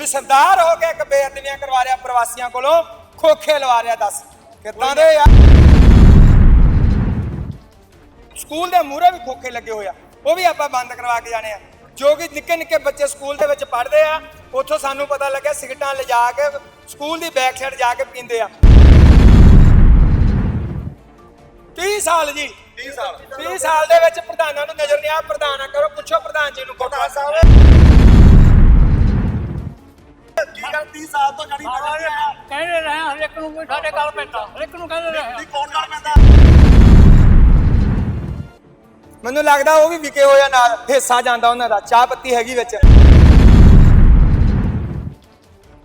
ਵੀ ਸਰਦਾਰ ਹੋ ਕੇ ਇੱਕ ਬੇਅਦਬੀਆਂ ਕਰਵਾ ਰਿਹਾ ਪ੍ਰਵਾਸੀਆਂ ਕੋਲੋਂ ਖੋਖੇ ਲਵਾ ਰਿਹਾ ਦੱਸ। ਕਿੱਦਾਂ ਦੇ ਯਾਰ ਸਕੂਲ ਦੇ ਮੂਹਰੇ ਵੀ ਖੋਖੇ ਲੱਗੇ ਹੋਏ ਆ। ਉਹ ਵੀ ਆਪਾਂ ਬੰਦ ਕਰਵਾ ਕੇ ਜਾਣੇ ਆ। ਜੋ ਕਿ ਨਿੱਕੇ ਨਿੱਕੇ ਬੱਚੇ ਸਕੂਲ ਦੇ ਵਿੱਚ ਪੜ੍ਹਦੇ ਆ ਉੱਥੋਂ ਸਾਨੂੰ ਪਤਾ ਲੱਗਿਆ ਸਿਗਰਟਾਂ ਲਿਜਾ ਕੇ ਸਕੂਲ ਦੀ ਬੈਕ ਸਾਈਡ ਜਾ ਕੇ ਪੀਂਦੇ ਆ। 30 ਸਾਲ ਜੀ। 30 ਸਾਲ। 30 ਸਾਲ ਦੇ ਵਿੱਚ ਪ੍ਰਧਾਨਾਂ ਨੂੰ ਨਜ਼ਰ ਨਹੀਂ ਆ ਪ੍ਰਧਾਨ ਕਰੋ ਪੁੱਛੋ ਪ੍ਰਧਾਨ ਜੀ ਨੂੰ ਕੋਟਾ ਸਾਹਿਬ। ਕੀ ਗੱਲ 30 ਸਾਲ ਤੋਂ ਜੜੀ ਪਵਾ ਰਿਹਾ ਕਹਿੰਦੇ ਰਹੇ ਆ, ਹਰੇਕ ਨੂੰ ਕੋਈ ਸਾਡੇ ਗੱਲ ਪੈਂਦਾ ਹਰੇਕ ਨੂੰ ਕਹਿੰਦੇ ਰਹੇ ਆ। ਨਹੀਂ ਕੌਣ ਕਰ ਪੈਂਦਾ ਮੈਨੂੰ ਲੱਗਦਾ ਉਹ ਵੀ ਵਿਕੇ ਹੋਇਆ ਨਾਲ ਹਿੱਸਾ ਜਾਂਦਾ ਉਹਨਾਂ ਦਾ ਚਾਹ ਪੱਤੀ ਹੈਗੀ ਵਿੱਚ।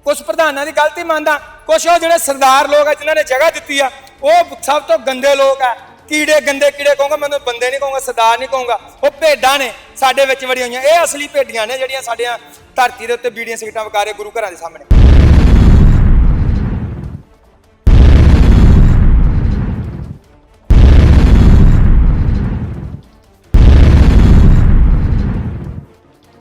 ਕੁਝ ਪ੍ਰਧਾਨਾਂ ਦੀ ਗਲਤੀ ਮੰਨਦਾ ਕੁਝ ਉਹ ਜਿਹੜੇ ਸਰਦਾਰ ਲੋਕ ਆ ਜਿਨ੍ਹਾਂ ਨੇ ਜਗ੍ਹਾ ਦਿੱਤੀ ਆ ਉਹ ਸਭ ਤੋਂ ਗੰਦੇ ਲੋਕ ਆ। ਕੀੜੇ ਗੰਦੇ ਕੀੜੇ ਕਹੂੰਗਾ, ਮੈਨੂੰ ਬੰਦੇ ਨਹੀਂ ਕਹੂੰਗਾ, ਸਰਦਾਰ ਨਹੀਂ ਕਹੂੰਗਾ। ਉਹ ਭੇਡਾਂ ਨੇ ਸਾਡੇ ਵਿੱਚ ਵੜੀਆਂ ਹੋਈਆਂ। ਇਹ ਅਸਲੀ ਭੇਡੀਆਂ ਨੇ ਜਿਹੜੀਆਂ ਸਾਡੀਆਂ ਧਰਤੀ ਦੇ ਉੱਤੇ ਬੀੜੀਆਂ ਸਿਗਰਟਾਂ ਵਕਾਰੇ ਗੁਰੂ ਘਰਾਂ ਦੇ ਸਾਹਮਣੇ।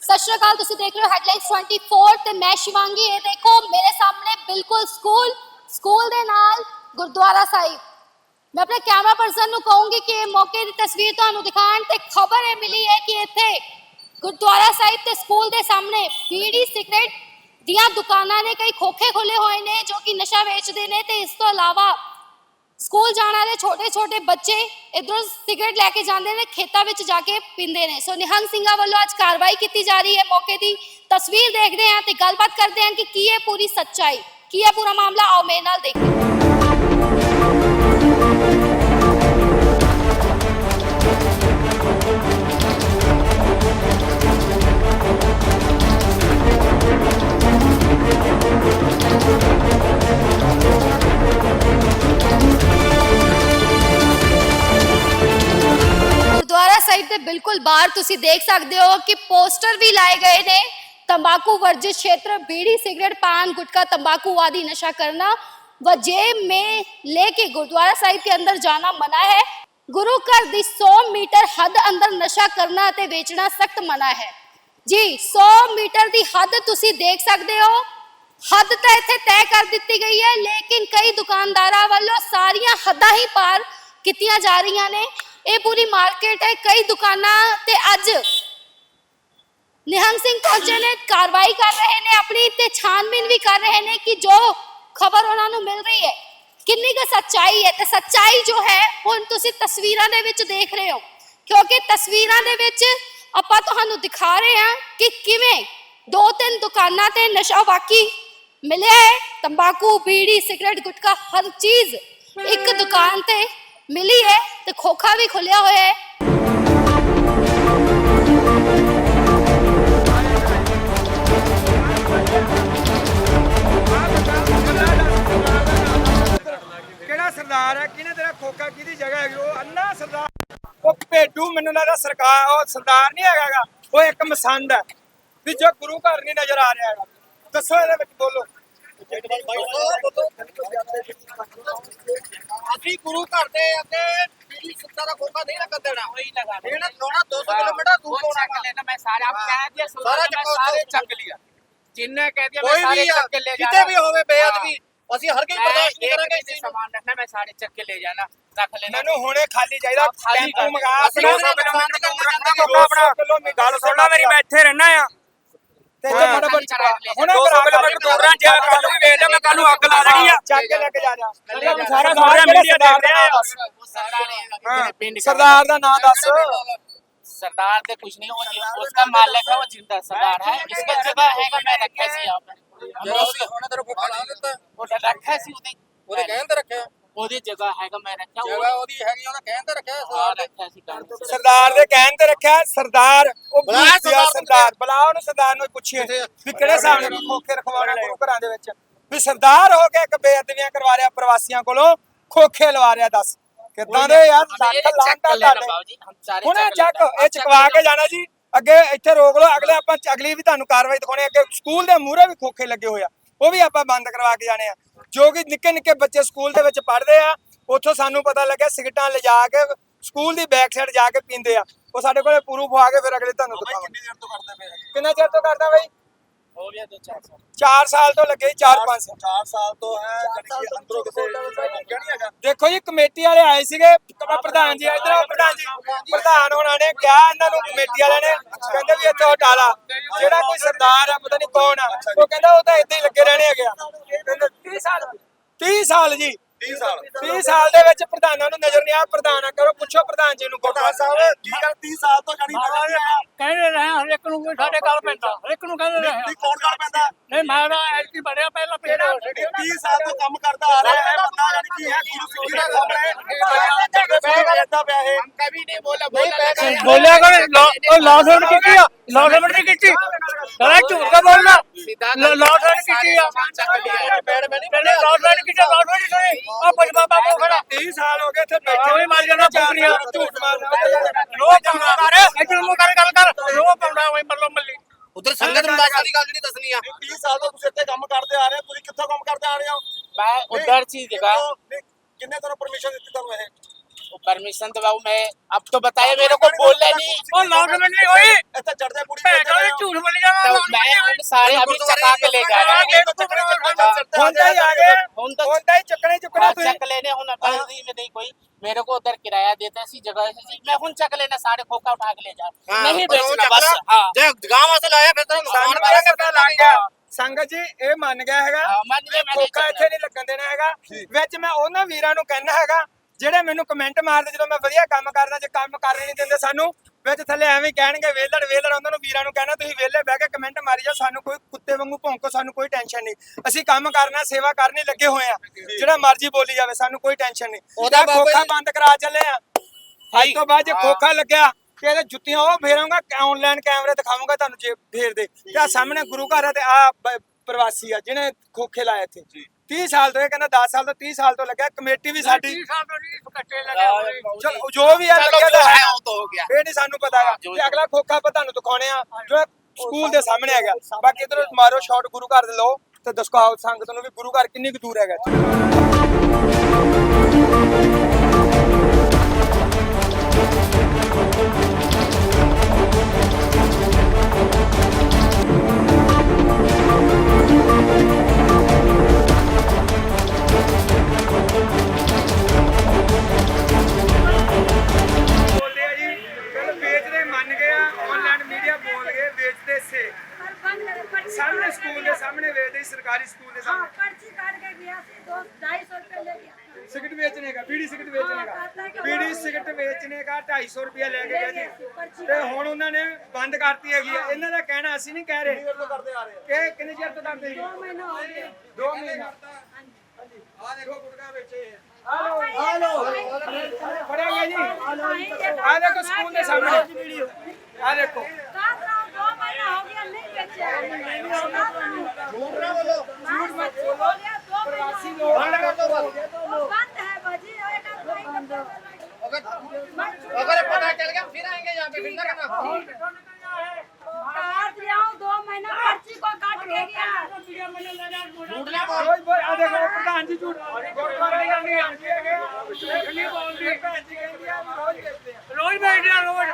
ਸਤਿ ਸ਼੍ਰੀ ਅਕਾਲ, ਤੁਸੀਂ ਦੇਖ ਰਹੇ ਹੋ ਹੈਡਲਾਈਨਸ 24 ਤੇ ਮੈਂ ਸ਼ਿਵਾਂਗੀ। ਇਹ ਦੇਖੋ, ਮੇਰੇ ਸਾਹਮਣੇ ਬਿਲਕੁਲ ਸਕੂਲ ਸਕੂਲ ਦੇ ਨਾਲ ਗੁਰਦੁਆਰਾ ਸਾਹਿਬ। ਮੈਂ ਆਪਣੇ ਕੈਮਰਾ ਪਰਸਨ ਨੂੰ ਕਹੂੰਗੀ ਕਿ ਇਹ ਮੌਕੇ ਦੀ ਤਸਵੀਰ ਤੁਹਾਨੂੰ ਦਿਖਾਣ ਤੇ ਖਬਰ ਇਹ ਮਿਲੀ ਹੈ ਕਿ ਇੱਥੇ ਗੁਰਦੁਆਰਾ ਸਾਹਿਬ ਤੇ ਸਕੂਲ ਦੇ ਸਾਹਮਣੇ ਬੀੜੀ ਸਿਗਰਟ ਦੀਆਂ ਦੁਕਾਨਾਂ ਨੇ ਕਈ ਖੋਖੇ ਖੁੱਲੇ ਹੋਏ ਨੇ ਜੋ ਕਿ ਨਸ਼ਾ ਵੇਚਦੇ ਨੇ ਤੇ ਇਸ ਤੋਂ ਇਲਾਵਾ ਸਕੂਲ ਜਾਣ ਵਾਲੇ ਛੋਟੇ ਛੋਟੇ ਬੱਚੇ ਇਧਰੋਂ ਸਿਗਰਟ ਲੈ ਕੇ ਜਾਂਦੇ ਨੇ, ਖੇਤਾਂ ਵਿੱਚ ਜਾ ਕੇ ਪੀਂਦੇ ਨੇ। ਸੋ ਨਿਹੰਗ ਸਿੰਘਾਂ ਵੱਲੋਂ ਅੱਜ ਕਾਰਵਾਈ ਕੀਤੀ ਜਾ ਰਹੀ ਹੈ। ਮੌਕੇ ਦੀ ਤਸਵੀਰ ਦੇਖਦੇ ਹਾਂ ਤੇ ਗੱਲਬਾਤ ਕਰਦੇ ਹਾਂ ਕਿ ਕੀ ਹੈ ਪੂਰੀ ਸੱਚਾਈ, ਕੀ ਹੈ ਪੂਰਾ ਮਾਮਲਾ, ਆਓ ਮੇਰੇ ਨਾਲ ਦੇਖਦੇ ਹਾਂ ਗੁਰਦੁਆਰਾ ਸਾਹਿਬ ਦੇ ਬਿਲਕੁਲ ਬਾਹਰ ਤੁਸੀਂ ਦੇਖ ਸਕਦੇ ਹੋ ਕਿ ਪੋਸਟਰ ਵੀ ਲਾਏ ਗਏ ਨੇ तंबाकू वर्जित क्षेत्र बीड़ी सिगरेट पान गुटखा तंबाकू आदि नशा करना व जेब में लेके गुरुद्वारा साहिब के अंदर जाना मना है ਗੁਰੂ ਘਰ ਦੀ 100 ਮੀਟਰ ਹੱਦ ਅੰਦਰ ਨਸ਼ਾ ਕਰਨਾ ਅਤੇ ਵੇਚਣਾ ਸਖਤ ਮਨਾ ਹੈ ਜੀ 100 ਮੀਟਰ ਦੀ ਹੱਦ ਤੁਸੀਂ ਦੇਖ ਸਕਦੇ ਹੋ ਹੱਦ ਤਾਂ ਇੱਥੇ ਤੈਅ ਕਰ ਦਿੱਤੀ ਗਈ ਹੈ ਲੇਕਿਨ ਕਈ ਦੁਕਾਨਦਾਰਾਂ ਵੱਲੋਂ ਸਾਰੀਆਂ ਹੱਦਾਂ ਹੀ ਪਾਰ ਕੀਤੀਆਂ ਜਾ ਰਹੀਆਂ ਨੇ ਇਹ ਪੂਰੀ ਮਾਰਕੀਟ ਹੈ, ਕਈ ਦੁਕਾਨਾਂ ਤੇ ਅੱਜ ਨਿਹੰਗ ਸਿੰਘ ਪਹੁੰਚੇ ਨੇ ਕਾਰਵਾਈ ਕਰ ਰਹੇ ਨੇ, ਆਪਣੀ ਤੇ ਛਾਨਬੀਨ ਵੀ ਕਰ ਰਹੇ ਨੇ ਕਿ ਜੋ ਖਬਰ ਉਹਨਾਂ ਨੂੰ ਮਿਲ ਰਹੀ ਹੈ, ਕਿੰਨੀ ਕੁ ਸੱਚਾਈ ਹੈ, ਤੇ ਸੱਚਾਈ ਜੋ ਹੈ, ਹੁਣ ਤੁਸੀਂ ਤਸਵੀਰਾਂ ਦੇ ਵਿੱਚ ਦੇਖ ਰਹੇ ਹੋ, ਕਿਉਂਕਿ ਤਸਵੀਰਾਂ ਦੇ ਵਿੱਚ ਆਪਾਂ ਤੁਹਾਨੂੰ ਦਿਖਾ ਰਹੇ ਹਾਂ ਕਿ ਕਿਵੇਂ ਦੋ ਤਿੰਨ ਦੁਕਾਨਾਂ ਤੇ ਨਸ਼ਾ ਵਾਕੀ ਮਿਲਿਆ ਹੈ, ਤੰਬਾਕੂ, ਬੀੜੀ, ਸਿਗਰਟ, ਗੁਟਕਾ, ਹਰ ਚੀਜ਼ ਇੱਕ ਦੁਕਾਨ ਤੇ ਮਿਲੀ ਹੈ ਤੇ ਖੋਖਾ ਵੀ ਖੁੱਲਿਆ ਹੋਇਆ ਹੈ ਕਿਹੜਾ ਸਰਦਾਰ ਹੈ? ਕਿਹਨੇ ਤੇਰਾ ਖੋਖਾ ਕਿਹਦੀ ਜਗ੍ਹਾ ਹੈ ਉਹ ਅੰਨਾ ਸਰਦਾਰ। ਉਹ ਭੇਡੂ ਮੈਨੂੰ ਲੱਗਦਾ ਸਰਕਾਰ ਉਹ ਸਰਦਾਰ ਨਹੀਂ ਹੈਗਾਗਾ ਉਹ ਇੱਕ ਮਸੰਦ ਹੈ। ਵੀ ਜੋ ਗੁਰੂ ਘਰ ਨਹੀਂ ਨਜ਼ਰ ਆ ਰਿਹਾ ਹੈਗਾ। ਦੱਸੋ ਇਹਦੇ ਵਿੱਚ ਬੋਲੋ। ਅਸੀਂ ਗੁਰੂ ਘਰ ਦੇ ਅੱਗੇ ਪੀਲੀ ਸੁੱਤਾ ਦਾ ਖੋਖਾ ਨਹੀਂ ਲੱਗਣ ਦੇਣਾ ਉਹੀ ਲਗਾ ਇਹਨਾਂ ਥੋੜਾ 200 ਕਿਲੋਮੀਟਰ ਦੂਰ वो ਹੋਣਾ चक लेना मैं सारे आप कह दिया सुनो सारा मैं चक्कर सारे उसको- चक लिया जिनने कह दिया मैं ਕੋਈ सारे ਵੀ ਆ चक के ले ਕਿਤੇ ਵੀ ਹੋਵੇ ਬੇਅਦਬੀ ਅਸੀਂ ਹਰ ਕੋਈ मैं ਬਰਦਾਸ਼ਤ ਨਹੀਂ एक ਕਰਾਂਗੇ भी सामान रखना मैं सारे चक के ले जाना रख लेना ਮੈਨੂੰ ਹੁਣੇ ਖਾਲੀ ਚਾਹੀਦਾ ਆਪ ਖਾਲੀ ਟੈਂਪੂ ਕਰ ਮੰਗਾ ਅਸੀਂ ਆਪਣਾ ਉਹਦੇ ਨਾਲ ਨੁਕਸਾਨ ਕਰਨਾ ਚਾਹੁੰਦੇ ਹਾਂ। 200 ਕਿਲੋਮੀਟਰ ਗੱਲ ਸੁਣ ਲੈ ਮੇਰੀ ਮੈਂ ਇੱਥੇ ਰਹਿਣਾ ਆ ਤੇ ਜੇ ਹਾਂ। ਫਟਾਫਟ ਚਲਾ ਹੁਣੇ 200 ਕਿਲੋਮੀਟਰ ਦੂਰ ਰਹਿ ਜੇ ਕੱਲ ਨੂੰ ਵੀ ਵੇਚ ਲਿਆ ਮੈਂ ਕੱਲ ਨੂੰ ਅੱਗ ਲਾ ਦੇਣੀ ਆ ਚੱਕ ਕੇ ਲੈ ਕੇ ਜਾ ਜਾ ਸਾਰਾ ਸਾਰਾ ਮੀਡੀਆ ਦੇਖ ਰਿਹਾ ਆ वो सरदार है ਹਾਂ, इतने पिंड का ਸਰਦਾਰ ਦਾ ਨਾਮ ਦੱਸ सरदार तो कुछ नहीं वो जी- उसका मालिक है वो जिंदा सरदार है इसका जगह है कि मैं रखा सी यहाँ पे ਉਹਨੇ ਤੇਰੇ ਖੋਖਾ ਲਾ ਦਿੱਤਾ वो रखा सी उदी ਉਹਦੇ ਕਹਿਣ ਤੇ ਰੱਖਿਆ ਉਹਦੀ ਜਗ੍ਹਾ ਹੈਗਾ ਮੈਂ ਰੱਖਿਆ ਜਗ੍ਹਾ ਉਹਦੀ ਹੈਗੀ ਉਹਦਾ ਕਹਿਣ ਤੇ ਰੱਖਿਆ ਸਰਦਾਰ ਦੇ। ਰੱਖਿਆ ਸੀ ਕੰਮ ਸਰਦਾਰ ਦੇ ਕਹਿਣ ਤੇ ਰੱਖਿਆ ਸਰਦਾਰ ਉਹ ਬੁਲਾ ਸਰਦਾਰ ਸਰਦਾਰ ਬੁਲਾ ਉਹਨੂੰ ਸਰਦਾਰ ਨੂੰ ਪੁੱਛੀਏ? ਵੀ ਕਿਹੜੇ ਹਿਸਾਬ ਨਾਲ ਖੋਖੇ ਰਖਵਾਉਣੇ ਗੁਰੂ ਘਰਾਂ ਦੇ ਵਿੱਚ? ਵੀ ਸਰਦਾਰ ਹੋ ਕੇ ਇੱਕ ਬੇਅਦਬੀਆਂ ਕਰਵਾ ਰਿਹਾ ਪ੍ਰਵਾਸੀਆਂ ਕੋਲੋਂ ਖੋਖੇ ਲਵਾ ਰਿਹਾ ਦੱਸ। ਕਿੱਦਾਂ ਦੇ ਯਾਰ? ਲੱਖ ਲਾਂਟਾ ਤੁਹਾਡੇ। ਹੁਣੇ ਚੱਕ ਇਹ ਚਕਵਾ ਕੇ ਜਾਣਾ ਜੀ। ਅੱਗੇ ਇੱਥੇ ਰੋਕ ਲਓ ਅਗਲੇ ਆਪਾਂ ਅਗਲੀ ਵੀ ਤੁਹਾਨੂੰ ਕਾਰਵਾਈ ਦਿਖਾਉਣੀ ਅੱਗੇ ਸਕੂਲ ਦੇ ਮੂਹਰੇ ਵੀ ਖੋਖੇ ਲੱਗੇ ਹੋਏ ਆ। ਉਹ ਵੀ ਆਪਾਂ ਬੰਦ ਕਰਵਾ ਕੇ ਜਾਣੇ ਆ। ਜੋ ਕਿ ਨਿੱਕੇ ਨਿੱਕੇ ਬੱਚੇ ਸਕੂਲ ਦੇ ਵਿੱਚ ਪੜ੍ਹਦੇ ਆ ਉੱਥੋਂ ਸਾਨੂੰ ਪਤਾ ਲੱਗਿਆ ਸਿਗਰਟਾਂ ਲਿਜਾ ਕੇ ਸਕੂਲ ਦੀ ਬੈਕ ਸਾਈਡ ਜਾ ਕੇ ਪੀਂਦੇ ਆ। ਉਹ ਸਾਡੇ ਕੋਲੇ ਪ੍ਰੂਫ ਆ ਕੇ ਫਿਰ ਅਗਲੇ ਤੁਹਾਨੂੰ ਦਿਖਾਵਾਂਗੇ। ਕਿੰਨੀ ਦੇਰ ਤੋਂ ਕਰਦੇ ਪਏ ਹੈਗੇ? ਕਿੰਨਾ ਚਿਰ ਤੋਂ ਕਰਦਾ ਬਾਈ? ਹੋ ਸਾਲ। ਤੋਂ ਲੱਗੇ 4-5 ਸਾਲ। ਸਾਲ ਤੋਂ ਹੈ ਯਾਨੀ ਕਿ ਅੰਦਰੋਂ ਕਿਸੇ ਲੱਗਿਆ ਨਹੀਂ ਹੈਗਾ। ਦੇਖੋ ਜੀ ਕਮੇਟੀ ਵਾਲੇ ਆਏ ਸੀਗੇ ਕਮਾ ਪ੍ਰਧਾਨ ਜੀ ਇਧਰ ਆਓ ਪ੍ਰਧਾਨ ਜੀ। ਪ੍ਰਧਾਨ ਹੋਣਾ ਨੇ ਕਿਹਾ ਇਹਨਾਂ ਨੂੰ ਕਮੇਟੀ ਵਾਲਿਆਂ ਨੇ ਕਹਿੰਦੇ ਵੀ ਇੱਥੇ ਹਟਾ ਲਾ ਜਿਹੜਾ ਕੋਈ ਸਰਦਾਰ ਆ ਪਤਾ ਨਹੀਂ ਕੌਣ ਆ ਉਹ ਕਹਿੰਦਾ ਉਹ ਤਾਂ ਇੱਥੇ ਹੀ ਲੱਗੇ ਰਹਿਣੇ ਹੈਗੇ ਆ। 30 ਸਾਲ 30 ਸਾਲ ਜੀ। 30 ਸਾਲ। ਦੇ ਵਿੱਚ ਪ੍ਰਧਾਨਾਂ ਨੂੰ ਨਜ਼ਰ ਨਹੀਂ ਆ ਪ੍ਰਧਾਨਾ ਕਰੋ ਪੁੱਛੋ ਪ੍ਰਧਾਨ ਜੀ ਨੂੰ ਪ੍ਰਧਾਨ ਸਾਹਿਬ ਕੀ ਕਰ 30 ਸਾਲ ਤੋਂ ਜਾਣੀ ਨਜ਼ਰ ਆ? ਕਹਿੰਦੇ ਰਹੇ ਹਰ ਇੱਕ ਨੂੰ ਕੋਈ ਸਾਡੇ ਗੱਲ ਪੈਂਦਾ। ਹਰ ਇੱਕ ਨੂੰ ਕਹਿੰਦੇ ਰਹੇ। ਨਹੀਂ ਕੌਣ ਗੱਲ ਪੈਂਦਾ? ਨਹੀਂ ਮੈਂ ਤਾਂ ਐਲਟੀ ਬਣਿਆ ਪਹਿਲਾਂ ਪਿਛਲਾ 30 ਸਾਲ ਤੋਂ ਕੰਮ ਕਰਦਾ ਆ ਰਿਹਾ ਹੈ ਬੰਦਾ ਜਾਨੀ ਕੀ ਹੈ ਗੁਰੂ ਸਿੱਖੀ ਦਾ ਕੰਮ ਹੈ। ਮੈਂ ਕਹਿੰਦਾ ਪਿਆ ਇਹ। ਹਮ ਕਦੀ ਨਹੀਂ ਬੋਲਾ ਬੋਲਿਆ ਕਰ ਲੌਸ ਹੋਣ ਕੀ ਕੀਆ ਲੋਟਮੈਂਟ ਨਹੀਂ ਕੀਤੀ। ਸਾਲਾ ਝੂਠ ਦਾ ਬੋਲਣਾ ਲੋਟਮੈਂਟ ਕੀਤੀ ਆ। ਪਹਿਲੇ ਲੋਟਮੈਂਟ ਕੀਤੀ ਲੋਟਮੈਂਟ ਨਹੀਂ ਸੁਣੀ। ਆ ਪੰਜਵਾ ਬਾਬਾ ਖੜਾ। 30 ਸਾਲ ਹੋ ਗਏ ਇੱਥੇ ਬੈਠੇ ਹੋਏ ਮਰ ਜਾਣਾ ਫੁਕਰੀਆਂ ਝੂਠ ਮਾਰਨਾ ਲੋਹ ਪਾਉਣਾ ਕਰ ਇੱਧਰ ਨੂੰ ਕਰ ਗੱਲ ਕਰ। ਲੋਹ ਪਾਉਣਾ ਓਏ ਮੱਲੋ ਮੱਲੀ। ਉਧਰ ਸੰਗਤ ਮੁਲਾਜ਼ਮਾਂ ਦੀ ਗੱਲ ਨਹੀਂ ਦੱਸਣੀ ਆ। 30 ਸਾਲ ਤੋਂ ਤੁਸੀਂ ਇੱਥੇ ਕੰਮ ਕਰਦੇ ਆ ਰਹੇ ਹੋ। ਤੁਸੀਂ ਕਿੱਥੋਂ ਕੰਮ ਕਰਦੇ ਆ ਰਹੇ ਹੋ? ਮੈਂ ਉਧਰ ਸੀ ਜਗਾ ਕਿੰਨੇ ਤੁਹਾਨੂੰ ਪਰਮਿਸ਼ਨ ਦਿੱਤੀ ਤੁਹਾਨੂੰ ਇਹ? परमिशन तो बाबू मैं अब तो बताया मेरे को बोलना नहीं। ਉਹ ਲੌਂਗ ਮੰਡੀ ਹੋਈ ਇੱਥੇ ਚੜਦੇ ਕੁੜੀ ਭੈਣ ਚੋਦ ਝੂਠ ਬੋਲੀ ਜਾਣਾ तो ਲੌਂਗ मैं ਹੁਣ सारे अभी चका के ले जा रहा हूँ ਹੁਣ ਤਾਂ ਹੀ ਆ ਗਏ ਹੁਣ ਤਾਂ ਹੁਣ ਤਾਂ ਹੀ ਚੱਕਣੇ ਚੱਕਣਾ ਤੁਸੀਂ चक लेने हूँ। नदी में नहीं कोई मेरे को उधर किराया देता है इसी जगह से जी, मैं हूँ चक लेना सारे खोखा उठा के ले जा। रहा हूँ। हाँ, नहीं पर हूं बेचना बस चकला। हाँ। ਜੇ ਗਾਂ ਵਾਸਤੇ ਲਾਇਆ ਫਿਰ ਤਾਂ ਸਾਨੂੰ ਮਾਰ ਕਰਾਂਗੇ ਪਤਾ ਲੱਗ ਗਿਆ ਸੰਗਤ ਜੀ ਇਹ ਮੰਨ ਗਿਆ ਹੈਗਾ ਹਾਂ, ਮੰਨ ਗਿਆ, ਮੈਂ ਨਹੀਂ ਖੋਖਾ ਇੱਥੇ ਨਹੀਂ ਲੱਗਣ ਦੇਣਾ ਹੈਗਾ ਵਿੱਚ ਮੈਂ ਉਹਨਾਂ ਵੀਰਾਂ ਨੂੰ ਕਹਿਣਾ ਹੈਗਾ ਜਿਹੜੇ ਮੈਨੂੰ ਕਮੈਂਟ ਮਾਰਦੇ ਜਦੋਂ ਮੈਂ ਵਧੀਆ ਕੰਮ ਕਰਦਾ ਜੇ ਕੰਮ ਕਰਨ ਨਹੀਂ ਦਿੰਦੇ ਸਾਨੂੰ ਵਿੱਚ ਥੱਲੇ ਐਵੇਂ ਕਹਿਣਗੇ ਵੇਲੜ ਵੇਲੜ ਉਹਨਾਂ ਨੂੰ ਵੀਰਾਂ ਨੂੰ ਕਹਿਣਾ ਤੁਸੀਂ ਵੇਲੇ ਬਹਿ ਕੇ ਕਮੈਂਟ ਮਾਰੀ ਜਾਓ ਸਾਨੂੰ ਕੋਈ ਕੁੱਤੇ ਵਾਂਗੂ ਭੌਂਕੋ ਸਾਨੂੰ ਕੋਈ ਟੈਨਸ਼ਨ ਨਹੀਂ। ਅਸੀਂ ਕੰਮ ਕਰਨਾ ਸੇਵਾ ਕਰਨੀ ਲੱਗੇ ਹੋਏ ਆ ਜਿਹੜਾ ਮਰਜ਼ੀ ਬੋਲੀ ਜਾਵੇ ਸਾਨੂੰ ਕੋਈ ਟੈਨਸ਼ਨ ਨਹੀਂ। ਉਹਦਾ ਖੋਖਾ ਜੀ- ਬੰਦ ਕਰਾ ਚੱਲੇ ਆ ਅੱਜ ਤੋਂ ਬਾਅਦ ਜੇ ਖੋਖਾ ਲੱਗਿਆ ਕਿ ਇਹਦੇ ਜੁੱਤੀਆਂ ਉਹ ਫੇਰਾਂਗਾ ਆਨਲਾਈਨ ਕੈਮਰੇ ਦਿਖਾਵਾਂਗਾ ਤੁਹਾਨੂੰ ਜੇ ਫੇਰ ਦੇ ਤੇ ਆ ਸਾਹਮਣੇ ਗੁਰੂ ਘਰ ਹੈ ਤੇ ਆ ਪ੍ਰਵਾਸੀ ਆ ਜਿਹਨੇ ਖੋਖੇ ਲਾਏ ਇੱਥੇ। 30 ਸਾਲ ਤੋਂ ਇਹ ਕਹਿੰਦਾ 10 ਸਾਲ ਤੋਂ 30 ਸਾਲ ਤੋਂ ਲੱਗਾ ਕਮੇਟੀ ਵੀ ਸਾਡੀ ਸਾਹਿਬ ਨੂੰ ਨਹੀਂ ਕੱਟੇ ਲੱਗੇ ਹੋਏ। ਜੋ ਵੀ ਆ ਲੱਗਿਆ ਜੋ ਹੈ। ਉਹ ਤਾਂ ਹੋ ਗਿਆ। ਇਹ ਨਹੀਂ ਸਾਨੂੰ ਪਤਾ ਹੈਗਾ। ਤੇ ਅਗਲਾ ਖੋਖਾ ਆਪਾਂ ਤੁਹਾਨੂੰ ਦਿਖਾਉਣੇ ਆ ਜੋ ਸਕੂਲ ਦੇ ਸਾਹਮਣੇ ਹੈਗਾ। ਬਾਕੀ ਇਧਰ ਮਾਰੋ ਸ਼ਾਟ ਗੁਰੂ ਘਰ ਦੇ ਲਓ ਤੇ ਦਸਕਾਓ ਸੰਗਤ ਨੂੰ ਵੀ ਗੁਰੂ ਘਰ ਕਿੰਨੀ ਕੁ ਦੂਰ ਹੈਗਾ ਅਸੀਂ ਨਹੀਂ ਕਹਿ ਰਹੇ ਕਿ ਕਿੰਨੇ ਚਿਰ ਤੋਂ ਕਰਦੇ ਸੀ दो महीना हो गया 2 ਮਹੀਨੇ ਆ ਦੇਖੋ ਗੁਟਕਾ ਵੇਚੇ ਹਲੋ ਹਲੋ ਫੜਿਆ ਗਿਆ ਜੀ ਆ ਦੇਖੋ ਸਕੂਲ ਦੇ ਸਾਹਮਣੇ ਆ ਦੇਖੋ सात रहा हूँ, दो महीना हो गया नहीं बेचे सात रहा हूँ। झूठ मत बोलो दो महीना हो गया। वो बंद है बाजी एक आध कोई बंद है। अगर पता चल गया फिर आएंगे यहाँ पे फिर ना करना काट रहा हूँ दो महीना पर्ची को काट के गया। प्रधान जी झूठ रोज बैठ रहा रोज।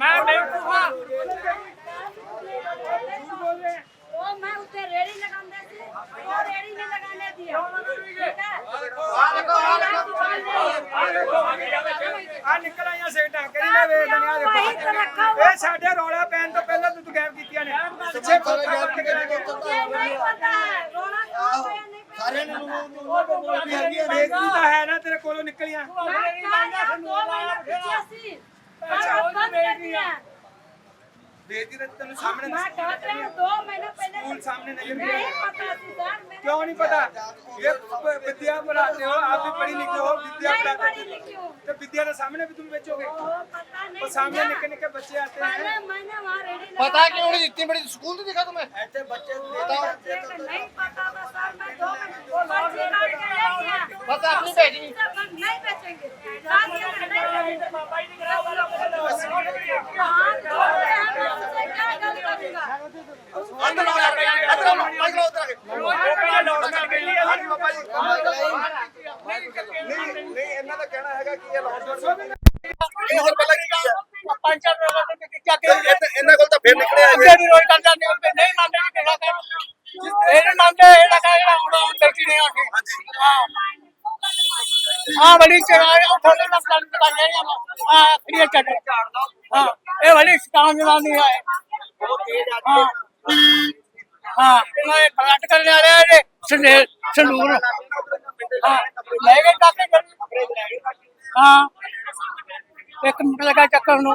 मैं बेवकूफ़ हूँ। मैं उसे रेडी लगाने दी वो रेडी नहीं लगाने दिया। ਆ ਨਿਕਲ ਆਈਆਂ ਸਿਗਟਾਂ ਕਰੀ ਮੈਂ ਵੇਖ ਦਨਿਆ ਦੇਖੋ। ਇਹ ਸਾਡੇ ਰੌਲਾ ਪੈਣ ਤੋਂ ਪਹਿਲਾਂ ਤੂੰ ਗੈਪ ਕੀਤੀਆਂ ਨੇ। ਪਿੱਛੇ ਖੋਖਾ ਕਰਕੇ ਨਹੀਂ ਪਤਾ ਹੈ। ਰੌਲਾ ਕਿਉਂ ਪਿਆ ਨਹੀਂ ਸਾਰੇ ਨੂੰ ਵੀ ਹੈਗੀ ਦੇਖਦੀ ਤਾਂ ਹੈ ਨਾ ਤੇਰੇ ਕੋਲੋਂ ਨਿਕਲੀਆਂ। ਮੈਂ ਕਾਹਦਾ ਦੋ ਮਹੀਨੇ ਪਿੱਛੇ ਸੀ ਪਰ ਉਹ ਬੰਦ ਕਰ बेइज्जती रहती तुम सामने मैं डर रहा हूं दो महीना पहले स्कूल सामने नजर नहीं पता थी सर मैंने क्यों नहीं पता ये विद्या पढ़ाते हो आप भी पढ़ी लिखी हो विद्या पढ़ाते हो तो विद्या के सामने भी तुम बेचोगे पता नहीं सामने निकल निकल बच्चे आते हैं मैंने वहां रेडी पता क्यों नहीं इतनी बड़ी स्कूल तो दिखा तुम्हें ऐसे बच्चे बताओ नहीं पता था सर मैं दो महीना बस अपनी बेटी नहीं बेचेंगे साथ में नहीं बेचेंगे ਅੰਦਰ ਲਓ ਯਾਰ ਅੰਦਰ ਲਓ ਮਾਈਕ ਲਓ ਉਧਰ ਆ ਕੇ ਲੋਕਾਂ ਲੋੜ ਕਰਕੇ ਲਈ ਹਾਂਜੀ ਬਾਬਾ ਜੀ ਨਹੀਂ ਨਹੀਂ ਇਹਨਾਂ ਦਾ ਕਹਿਣਾ ਹੈਗਾ ਕੀ ਹੈ ਲਾਉਂਡ ਇਹ ਹੋਰ ਪਤਾ ਕੀ ਹੈ ਪੰਜ ਚਾਰ ਰੋਵਾਂ ਦੇ ਵਿੱਚ ਚੱਕ ਇਹਨਾਂ ਕੋਲ ਤਾਂ ਫੇਰ ਨਿਕਲੇ ਆ ਅੱਗੇ ਵੀ ਰੋਈ ਕਰ ਜਾਂਦੇ ਹੁੰਦੇ ਨਹੀਂ। ਮੰਨਦੇ ਵੀ ਕਿਹੜਾ ਕਰ ਇਹ ਮੰਨਦੇ ਇਹ ਲਗਾ ਜਿਹੜਾ ਹੁਣ ਲੜਕੀ ਨੇ ਆ ਕੇ। ਹਾਂ। ਹਾਂ ਬੜੀ ਚਰਾਏ ਉਹ ਥੋੜੇ ਨਾਲ ਕੰਮ ਕਰ ਰਹੇ ਆ। ਹਾਂ ਖੜੀਏ ਚੱਕ ਹਾਂ, ਇਹ ਬੜੀ ਸਟਾਮ ਜਵਾਨੀ ਹੈ। ਹਾਂ ਹਾਂ ਇਹ ਪਲਟ ਕਰਨ ਵਾਲੇ ਆ ਨੇ ਸੰਦੇ ਸੰਦੂਰ ਹਾਂ, ਲੈ ਗਏ ਟਾਕੇ ਹਾਂ। ਇੱਕ ਮਿੰਟ ਲਗਾ ਚੱਕਰ ਨੂੰ।